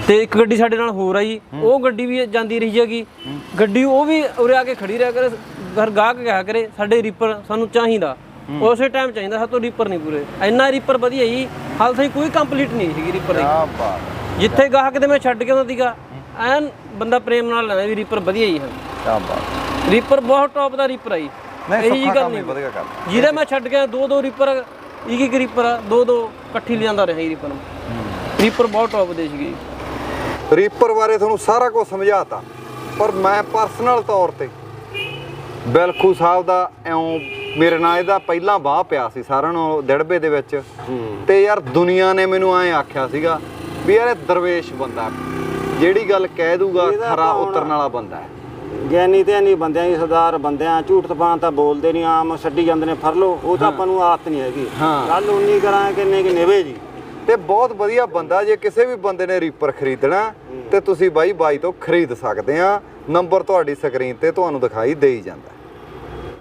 ਤੇ ਇੱਕ ਗੱਡੀ ਸਾਡੇ ਨਾਲ ਹੋਰ ਆਈ ਉਹ ਗੱਡੀ ਵੀ ਜਾਂਦੀ ਰਹੀ ਹੈਗੀ। ਗੱਡੀ ਉਹ ਵੀ ਉਰੇ ਆ ਕੇ ਖੜੀ ਰਿਹਾ ਕਰੇ ਘਰ ਗਾਹਕ ਕਿਹਾ ਕਰੇ ਸਾਡੇ ਰੀਪਰ ਸਾਨੂੰ ਚਾਹੀਦਾ। ਉਸੇ ਟਾਈਮ ਚਾਹੀਦਾ ਸਾਡੇ ਤੋਂ ਰੀਪਰ ਨਹੀਂ ਪੂਰੇ। ਇੰਨਾ ਰੀਪਰ ਵਧੀਆ ਜੀ ਹਾਲ ਤਾਈਂ ਕੋਈ ਕੰਪਲੀਟ ਨਹੀਂ ਹੈਗੀ ਰੀਪਰ ਦੀ। ਜਿੱਥੇ ਗਾਹਕ ਤੇ ਮੈਂ ਛੱਡ ਕੇ ਆਉਂਦਾ ਸੀਗਾ ਐਨ ਬੰਦਾ ਪ੍ਰੇਮ ਨਾਲ ਲੈਂਦਾ ਵੀ ਰੀਪਰ ਵਧੀਆ ਹੀ ਹੈ ਕੀ ਬਾਤ ਰੀਪਰ ਬਹੁਤ ਟੌਪ ਦਾ ਰੀਪਰ ਆਈ ਨਹੀਂ ਇਹੀ ਗੱਲ ਨਹੀਂ। ਵਧੀਆ ਕਰ ਜਿਹਦੇ ਮੈਂ ਛੱਡ ਗਿਆ ਦੋ ਦੋ ਰੀਪਰ ਇੱਕ ਇੱਕ ਰੀਪਰ ਦੋ ਦੋ ਇਕੱਠੀ ਲਿਆਂਦਾ ਰਿਹਾ ਰੀਪਰ ਨੂੰ। ਰੀਪਰ ਬਹੁਤ ਟੌਪ ਦੇ ਸੀਗੇ। ਰੀਪਰ ਬਾਰੇ ਤੁਹਾਨੂੰ ਸਾਰਾ ਕੁਝ ਸਮਝਾਤਾ ਪਰ ਮੈਂ ਪਰਸਨਲ ਤੌਰ ਤੇ ਬਿਲਖੂ ਸਾਹਿਬ ਦਾ ਇਉਂ ਮੇਰੇ ਨਾਲ ਇਹਦਾ ਪਹਿਲਾਂ ਬਾਹ ਪਿਆ ਸੀ ਸਾਰਿਆਂ ਨੂੰ ਦਿੜਬੇ ਦੇ ਵਿੱਚ। ਤੇ ਯਾਰ ਦੁਨੀਆ ਨੇ ਮੈਨੂੰ ਐਂ ਆਖਿਆ ਸੀਗਾ ਵੀ ਯਾਰ ਇਹ ਦਰਵੇਸ਼ ਬੰਦਾ ਜਿਹੜੀ ਗੱਲ ਕਹਿ ਦੂਗਾ ਖਰਾ ਉਤਰਨ ਵਾਲਾ ਬੰਦਾ ਹੈ। ਗਿਆਨੀ ਤੇ ਨਹੀਂ ਬੰਦਿਆਂ ਦੀ ਸਰਦਾਰ ਬੰਦਿਆਂ ਝੂਠ ਤਪਾਨ ਤਾਂ ਬੋਲਦੇ ਨਹੀਂ ਆਮ ਛੱਡੀ ਜਾਂਦੇ ਨੇ ਫੜ ਲਓ ਉਹ ਤਾਂ ਆਪਾਂ ਨੂੰ ਆਦਤ ਨਹੀਂ ਹੈਗੀ। ਹਾਂ। ਗੱਲ ਉਨੀ ਕਰਾਂ ਕਿੰਨੇ ਕਿ ਨਿਵੇ ਜੀ। ਤੇ ਬਹੁਤ ਵਧੀਆ ਬੰਦਾ ਜੇ ਕਿਸੇ ਵੀ ਬੰਦੇ ਨੇ ਰੀਪਰ ਖਰੀਦਣਾ, ਤੇ ਤੁਸੀਂ ਬਾਈ ਬਾਈ ਤੋਂ ਖਰੀਦ ਸਕਦੇ ਆ। ਨੰਬਰ ਤੁਹਾਡੀ ਸਕਰੀਨ ਤੇ ਤੁਹਾਨੂੰ ਦਿਖਾਈ ਦੇਈ ਜਾਂਦਾ।